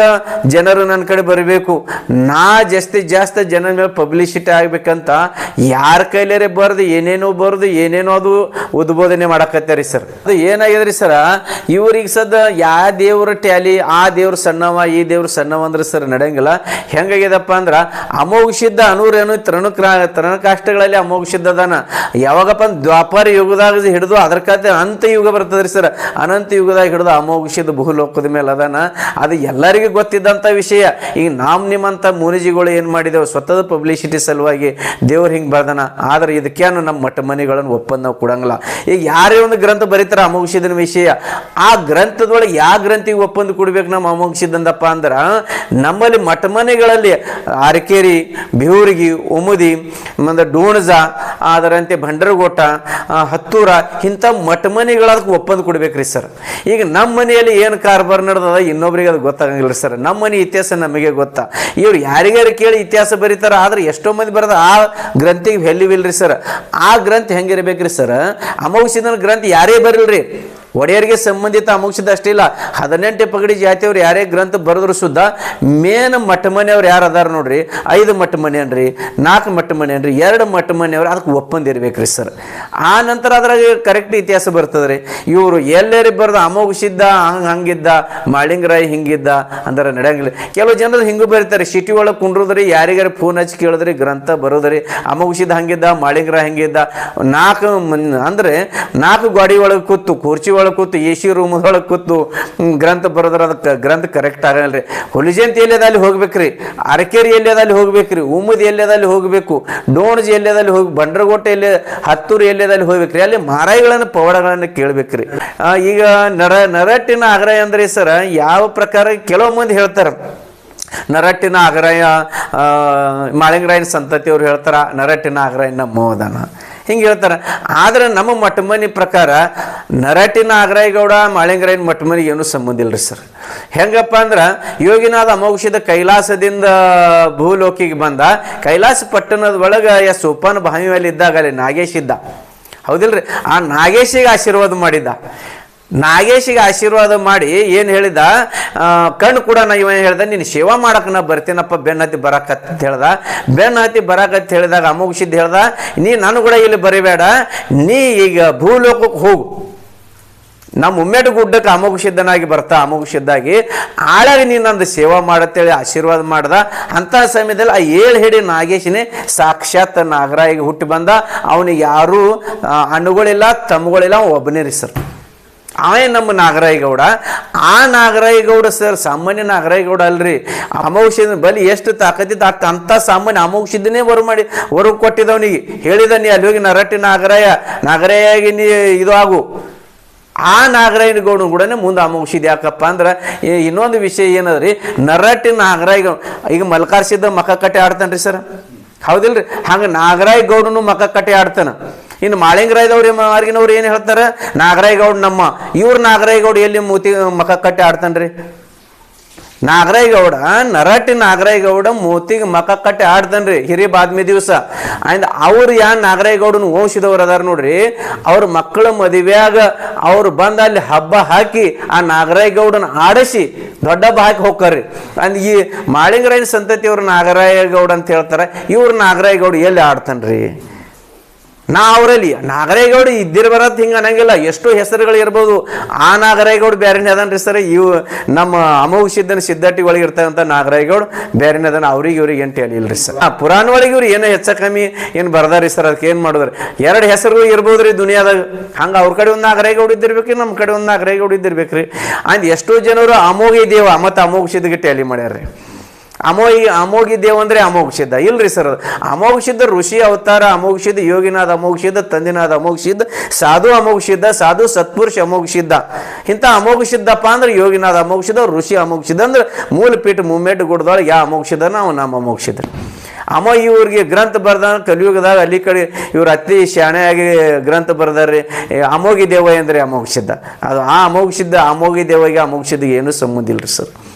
ಜನರು ನನ್ನ ಕಡೆ ಬರಬೇಕು. ನಾ ಜಾಸ್ತಿ ಜಾಸ್ತಿ ಜನ ಮೇಲೆ ಪಬ್ಲಿಸಿಟಿ ಆಗ್ಬೇಕಂತ ಯಾರ ಕೈಲೇರೆ ಬರ್ದು, ಏನೇನೋ ಬರ್ದು, ಏನೇನೋ ಅದು ಉದ್ಬೋಧನೆ ಮಾಡಕತ್ತಾರಿ ಸರ್. ಅದು ಏನಾಗಿದ್ರಿ ಸರ, ಇವ್ರಿಗೆ ಸದ ಯಾ ದೇವ್ರ ಟ್ಯಾಲಿ, ಆ ದೇವ್ರ ಸಣ್ಣವ, ಈ ದೇವ್ರ ಸಣ್ಣವ ಅಂದ್ರೆ ಸರ್ ನಡೆಯಂಗಿಲ್ಲ. ಹೆಂಗಾಗ್ಯದಪ್ಪ ಅಂದ್ರ ಅಮೋಘಿಸಿದ್ದ ಅನೂರೇನು ತೃಣಕ್ರ ತೃಣಕಾಷ್ಟಗಳಲ್ಲಿ ಅದಾನ. ಯಾವಾಗಪ್ಪ ದ್ವಾಪರ ಯುಗದಾಗ ಹಿಡಿದು ಅದ್ರ ಕತೆ ಯುಗ ಬರ್ತದ್ರಿ ಸರ್. ಅನಂತ ಯುಗದಾಗ ಹಿಡಿದು ಅಮೋಘಿಸಿದ ಭೂಲೋಕದ ಮೇಲೆ ಅದಾನ. ಅದು ಎಲ್ಲರಿಗೂ ಗೊತ್ತಿದ್ದಂಥ ವಿಷಯ. ಈಗ ನಾಮ್ ನಿಮ್ಮಂಥ ಮೂನಿಜಿಗಳು ಏನು ಮಾಡಿದೆವು? ಸ್ವತಃ ಪಬ್ಲಿಸಿಟಿ ಸಲುವಾಗಿ ದೇವ್ರು ಹಿಂಗೆ ಬರ್ದಾನ. ಆದ್ರೆ ಇದಕ್ಕೇನು ನಮ್ಮ ಮಠ ಮನೆಗಳನ್ನು ಒಪ್ಪಂದ ನಾವು ಕೊಡಂಗಿಲ್ಲ. ಈಗ ಯಾರೇ ಒಂದು ಗ್ರಂಥ ಬರೀತಾರ ಅಮೋಘಿಸಿದ ವಿಷಯ. ಆ ಗ್ರಂಥದೊಳಗೆ ಯಾವ ಗ್ರಂಥಿಗೆ ಒಪ್ಪಂದ ಕೊಡ್ಬೇಕು ನಮ್ಮ ಅಮೋಘಿಸಿದಂದಪ್ಪ ಅಂದ್ರೆ, ನಮ್ಮಲ್ಲಿ ಮಠ ಮನೆಗಳಲ್ಲಿ ಅರಕೇರಿ ಬಿಹೂರಿಗಿ ಉಮುದಿ ಮತ್ತು ಡೋಣಜ, ಅದರಂತೆ ಭಂಡರಗೋಟ ಹತ್ತೂರ ಇಂಥ ಮಠ ಮನೆಗಳ ಅದಕ್ಕೆ ಒಪ್ಪಂದ ಕೊಡ್ಬೇಕ್ರಿ ಸರ್. ಈಗ ನಮ್ಮ ಮನೆಯಲ್ಲಿ ಏನು ಕಾರ್ಬಾರ್ ನಡೆದದ ಇನ್ನೊಬ್ರಿಗೆ ಅದು ಗೊತ್ತಾಗಂಗಿಲ್ಲ ಸರ್. ನಮ್ಮ ಮನೆ ಇತಿಹಾಸ ನಮಗೆ ಗೊತ್ತಾ. ಇವ್ರು ಯಾರಿಗಾರು ಕೇಳಿ ಇತಿಹಾಸ ಬರೀತಾರ, ಆದ್ರೆ ಎಷ್ಟೋ ಮಂದಿ ಬರೆದ ಆ ಗ್ರಂಥಿಗೆ ವ್ಯಾಲ್ಯೂವಿಲ್ರಿ ಸರ್. ಆ ಗ್ರಂಥ ಹೆಂಗಿರ್ಬೇಕ್ರಿ ಸರ್? ಅಮೌಸಿನ ಗ್ರಂಥ ಯಾರೇ ಬರಿಲ್ರಿ. ಒಡೆಯರಿಗೆ ಸಂಬಂಧಿತ ಅಮೋಕ್ಷದ ಅಷ್ಟೇ ಇಲ್ಲ. ಹದಿನೆಂಟು ಪಗಡಿ ಜಾತಿಯವ್ರು ಯಾರೇ ಗ್ರಂಥ ಬರೆದ್ರು ಸುದ್ದ, ಮೇನ್ ಮಠ ಮನೆಯವ್ರು ಯಾರು ಅದಾರ ನೋಡ್ರಿ? ಐದು ಮಠ ಮನೆ ಅನ್ರಿ, ನಾಲ್ಕು ಮಠ ಮನೆ ಅನ್ರಿ, ಎರಡು ಮಠ ಮನೆಯವ್ರು ಅದಕ್ಕೆ ಒಪ್ಪಂದ ಇರ್ಬೇಕ್ರಿ ಸರ್. ಆ ನಂತರ ಅದ್ರಾಗ ಕರೆಕ್ಟ್ ಇತಿಹಾಸ ಬರ್ತದ್ರಿ. ಇವರು ಎಲ್ಲೇರಿ ಬರೆದು ಅಮೋಘಿಸಿದ್ದ, ಹಂಗ ಹಂಗಿದ್ದ, ಮಾಳಿಂಗರಾಯ್ ಹಿಂಗಿದ್ದ ಅಂದ್ರೆ ನಡೆಯಂಗಿಲ್ಲ. ಕೆಲವು ಜನರು ಹಿಂಗೂ ಬರೀತಾರೆ, ಸಿಟಿ ಒಳಗೆ ಕುಂಡ್ರದ್ರಿ, ಯಾರಿಗಾರ ಫೋನ್ ಹಚ್ಚಿ ಕೇಳಿದ್ರಿ, ಗ್ರಂಥ ಬರೋದ್ರಿ ಅಮೋಘಿಸಿದ ಹಂಗಿದ್ದ, ಮಾಳಿಂಗರಾಯ್ ಹಿಂಗಿದ್ದ, ನಾಲ್ಕು ಅಂದ್ರೆ ನಾಲ್ಕು ಗಾಡಿ ಒಳಗೆ ಕೂತು, ಕುರ್ಚಿ ಕೂತು, ಎ ಸಿ ರೂಮ್ದೊಳಗೆ ಕೂತು ಗ್ರಂಥ ಬರೋದ್ರ ಅದಕ್ಕೆ ಗ್ರಂಥ ಕರೆಕ್ಟ್ ಆಗಲ್ಲ ರೀ ಹುಲಿಜಂತಿ ಎಲ್ಲಿ ಅಲ್ಲಿ ಹೋಗ್ಬೇಕ್ರಿ, ಅರಕೇರಿ ಎಲ್ಲೇದಲ್ಲಿ ಹೋಗ್ಬೇಕ್ರಿ, ಉಮ್ಮದ್ ಎಲ್ಲೇದಲ್ಲಿ ಹೋಗಬೇಕು, ಡೋಣಜಿ ಎಲ್ಲೇದಲ್ಲಿ ಹೋಗಿ, ಬಂಡ್ರಗೋಟೆ ಎಲ್ಲಿ, ಹತ್ತೂರು ಅಲ್ಲಿ ಹೋಗ್ಬೇಕ್ರಿ. ಅಲ್ಲಿ ಮಾರಾಯಿಗಳನ್ನು, ಪವಾಡಗಳನ್ನು ಕೇಳ್ಬೇಕ್ರಿ. ಈಗ ನರ, ನರಟ್ಟಿನ ಆಗ್ರಹ ಅಂದ್ರೆ ಸರ್, ಯಾವ ಪ್ರಕಾರ ಕೆಲವು ಮಂದಿ ಹೇಳ್ತಾರೆ. ನರಟ್ಟಿನ ಆಗ್ರಹ ಮಾಳಿಂಗರಾಯನ ಸಂತತಿಯವರು ಹೇಳ್ತಾರ, ನರಟ್ಟಿನ ಆಗರಾಯ ನಮ್ಮೋದನ ಹಿಂಗೆ ಹೇಳ್ತಾರೆ. ಆದ್ರೆ ನಮ್ಮ ಮಠಮನಿ ಪ್ರಕಾರ ನರಟಿನ ಆಗರಾಯಗೌಡ ಮಾಳಿಂಗರಾಯನ ಮಠಮನಿಗೆ ಏನೂ ಸಂಬಂಧ ಇಲ್ರಿ ಸರ್. ಹೆಂಗಪ್ಪ ಅಂದ್ರೆ ಯೋಗಿನಾದ ಅಮೋಕ್ಷದ ಕೈಲಾಸದಿಂದ ಭೂಲೋಕಿಗೆ ಬಂದ, ಕೈಲಾಸ ಪಟ್ಟಣದ ಒಳಗೆ ಯ ಸೋಪಾನ ಬಾವಿ ಮೇಲೆ ಇದ್ದಾಗ ಅಲ್ಲಿ ನಾಗೇಶ್ ಇದ್ದ. ಹೌದಿಲ್ರಿ? ಆ ನಾಗೇಶಿಗೆ ಆಶೀರ್ವಾದ ಮಾಡಿದ್ದ. ನಾಗೇಶಿಗೆ ಆಶೀರ್ವಾದ ಮಾಡಿ ಏನು ಹೇಳಿದ? ಕಣ್ಣು ಕೂಡ ನಾ ಇವ ಹೇಳ್ದೆ? ನೀನು ಸೇವಾ ಮಾಡಕ್ಕೆ ನಾ ಬರ್ತೀನಪ್ಪ ಬೆನ್ನ ಹತ್ತಿ ಬರಾಕತ್ ಅಂತ ಹೇಳ್ದ. ಬೆನ್ನ ಹತ್ತಿ ಬರಾಕತ್ ಹೇಳಿದಾಗ ಅಮೋಘಿಸಿದ್ದು ಹೇಳ್ದ, ನೀ ನಾನು ಕೂಡ ಇಲ್ಲಿ ಬರಿಬೇಡ, ನೀ ಈಗ ಭೂಲೋಕಕ್ಕೆ ಹೋಗು. ನಮ್ಮ ಉಮ್ಮೇಟ ಗುಡ್ಡಕ್ಕೆ ಅಮೋಘ ಸಿದ್ಧನಾಗಿ ಬರ್ತಾ, ಅಮೋಘ ಸಿದ್ಧಾಗಿ, ಆಳಾಗ ನೀನು ನಂದು ಸೇವಾ ಮಾಡತ್ತೇಳಿ, ಆಶೀರ್ವಾದ ಮಾಡ್ದ. ಅಂಥ ಸಮಯದಲ್ಲಿ ಆ ಏಳು ಹಿಡಿ ನಾಗೇಶನೇ ಸಾಕ್ಷಾತ್ ನಾಗರಾಯಿಗೆ ಹುಟ್ಟಿ ಬಂದ. ಅವನಿಗೆ ಯಾರೂ ಅಣ್ಣಗಳಿಲ್ಲ, ತಮ್ಮಗಳಿಲ್ಲ, ಒಬ್ಬನೇ ರೀ ಸರ್. ಅವೇ ನಮ್ಮ ನಾಗರಾಯಗೌಡ? ಆ ನಾಗರಾಯಗೌಡ ಸರ್ ಸಾಮಾನ್ಯ ನಾಗರಾಯಗೌಡ ಅಲ್ರಿ. ಅಮೋಕ್ಷದ ಬಲಿ ಎಷ್ಟು ತಾಕತ್ತಿದ್ದ ಅಂತ ಸಾಮಾನ್ಯ ಅಮೋಕ್ಷದನ್ನೇ ಬರು ಮಾಡಿ ಹೊರಗೆ ಕೊಟ್ಟಿದ್ದವನಿಗೆ ಹೇಳಿದ ನೀ ಅಲ್ಲಿ ಹೋಗಿ ನರಟ್ಟಿ ನಾಗರಾಯ, ನಾಗರಾಯಾಗಿ ನೀ ಇದು ಆಗು. ಆ ನಾಗರಾಯನ ಗೌಡನ ಕೂಡ ಮುಂದೆ ಅಮೋಕ್ಷಿದ ಯಾಕಪ್ಪ ಅಂದ್ರೆ ಇನ್ನೊಂದು ವಿಷಯ ಏನದ್ರಿ? ನರಟ್ಟಿ ನಾಗರಾಯ ಈಗ ಮಲ್ಕಾರ್ಸಿದ್ದ ಮಕ ಕಟ್ಟೆ ಆಡ್ತಾನ್ರಿ ಸರ್. ಹೌದಿಲ್ರಿ? ಹಂಗೆ ನಾಗರಾಯ ಗೌಡನು ಮಕ ಕಟ್ಟೆ ಆಡ್ತಾನ. ಇನ್ನು ಮಾಳಿಂಗರಾಯ್ದವ್ರು ಮಾರ್ಗಿನವ್ರು ಏನು ಹೇಳ್ತಾರೆ? ನಾಗರಾಯಗೌಡ ನಮ್ಮ, ಇವ್ರು ನಾಗರಾಯಗೌಡ ಎಲ್ಲಿ ಮೂತಿ ಮಕ ಕಟ್ಟಿ ಆಡ್ತಾನ್ರಿ? ನಾಗರಾಯಗೌಡ, ನರಟಿ ನಾಗರಾಯಗೌಡ ಮೂತಿಗೆ ಮಕ ಕಟ್ಟಿ ಆಡ್ತಾನ್ರಿ ಹಿರಿ ಬಾದ್ಮಿ ದಿವಸ. ಅಂಡ್ ಅವ್ರು ಯಾ ನಾಗರಾಯಗೌಡನ ವಂಶದವ್ರು ಅದಾರ ನೋಡ್ರಿ, ಅವ್ರ ಮಕ್ಕಳ ಮದುವೆಯಾಗ ಅವ್ರು ಬಂದ ಅಲ್ಲಿ ಹಬ್ಬ ಹಾಕಿ ಆ ನಾಗರಾಯಗೌಡನ ಆಡಿಸಿ ದೊಡ್ಡ ಹಬ್ಬ ಹಾಕಿ ಹೋಗ್ತಾರ್ರಿ ಅಂದ್ ಈ ಮಾಳಿಂಗರಾಯನ ಸಂತತಿಯವ್ರು ನಾಗರಾಯಗೌಡ ಅಂತ ಹೇಳ್ತಾರೆ, ಇವ್ರು ನಾಗರಾಯಗೌಡ ಎಲ್ಲಿ ಆಡ್ತಾನ್ರಿ? ನಾ ಅವರಲ್ಲಿ, ನಾಗರೇಗೌಡ ಇದ್ದಿರ ಬರತ್ ಹಿಂಗೆ ಅನ್ನಂಗಿಲ್ಲ. ಎಷ್ಟು ಹೆಸರುಗಳು ಇರ್ಬೋದು. ಆ ನಾಗರೇಗೌಡ ಬೇರೆನೇ ಅದನ್ರಿ ಸರ್. ಇವು ನಮ್ಮ ಅಮೋಘ ಸಿದ್ಧನ ಸಿದ್ಧಟ್ಟಿ ಒಳಗೆ ಇರ್ತಕ್ಕಂಥ ನಾಗರೇಗೌಡ ಬೇರೆನೇ ಅದನ್ನ ಅವ್ರಿಗೆ ಇವ್ರಿಗೆ ಏನು ಹೇಳಿಲ್ರಿ ಸರ್. ಆ ಪುರಾಣ ಒಳಗೆ ಇವ್ರು ಏನೋ ಹೆಚ್ಚ ಕಮ್ಮಿ ಏನು ಬರ್ದಾರಿ ಸರ್ ಅದಕ್ಕೆ ಏನು ಮಾಡಿದ್ರಿ? ಎರಡು ಹೆಸರುಗಳು ರೀ ದುನಿಯಾದಾಗ. ಹಂಗೆ ಅವ್ರ ಕಡೆ ಒಂದು ನಾಗರೇಗೌಡ ಇದ್ದಿರ್ಬೇಕ್ರಿ ನಮ್ಮ ಕಡೆ ಒಂದು ನಾಗರೇಗೌಡ ಇದ್ದಿರ್ಬೇಕ್ರಿ. ಅಂದ್ ಎಷ್ಟೋ ಜನರು ಅಮೋಘ ದೇವ ಮತ್ತು ಅಮೋಘ ಸಿದ್ಧಗೆ ಟ್ಯಾಲಿ ಮಾಡ್ಯಾರ್ರಿ. ಅಮೋಗಿ ಅಮೋಗಿ ದೇವ್ ಅಂದ್ರೆ ಅಮೋಘಸಿದ್ಧ. ಇಲ್ರಿ ಸರ್ ಅದು. ಋಷಿ ಅವತಾರ, ಅಮೋಘಸಿದ್ಧ ಯೋಗಿನಾದ ಅಮೋಘಸಿದ್ಧ, ತಂದಿನಾದ ಅಮೋಘಸಿದ್ಧ, ಸಾಧು ಅಮೋಘಸಿದ್ಧ, ಸಾಧು ಸತ್ಪುರುಷ ಅಮೋಘಸಿದ್ಧ. ಇಂಥ ಅಮೋಘಸಿದ್ದಪ್ಪ ಅಂದ್ರೆ ಯೋಗಿನಾದ ಅಮೋಘಸಿದ್ಧ, ಋಷಿ ಅಮೋಘಸಿದ್ಧ ಅಂದ್ರೆ ಮೂಲ ಪೀಠ ಮೂಮೆಂಟ್ ಗುಡ್ದೊಳಗೆ ಯಾ ಅಮೋಘಸಿದ್ಧನ ಅವ್ನು ನಮ್ಮ ಅಮೋಘಸಿದ್ಧ ಅಮ್ಮ ಇವ್ರಿಗೆ ಗ್ರಂಥ ಬರ್ದ ಕಲಿಯುಗದಾಗ ಅಲ್ಲಿ ಕಡೆ ಇವ್ರು ಅತಿ ಶಾಣೆಯಾಗಿ ಗ್ರಂಥ ಬರ್ದಾರ್ರಿ. ಅಮೋಗಿ ದೇವ ಅಂದ್ರೆ ಅಮೋಘಸಿದ್ಧ ಅದು ಆ ಅಮೋಘಸಿದ್ಧ ಅಮೋಗಿ ದೇವಗೆ ಅಮೋಘಸಿದ್ಧ ಏನೂ ಸಂಬಂಧ ಇಲ್ರಿ ಸರ್.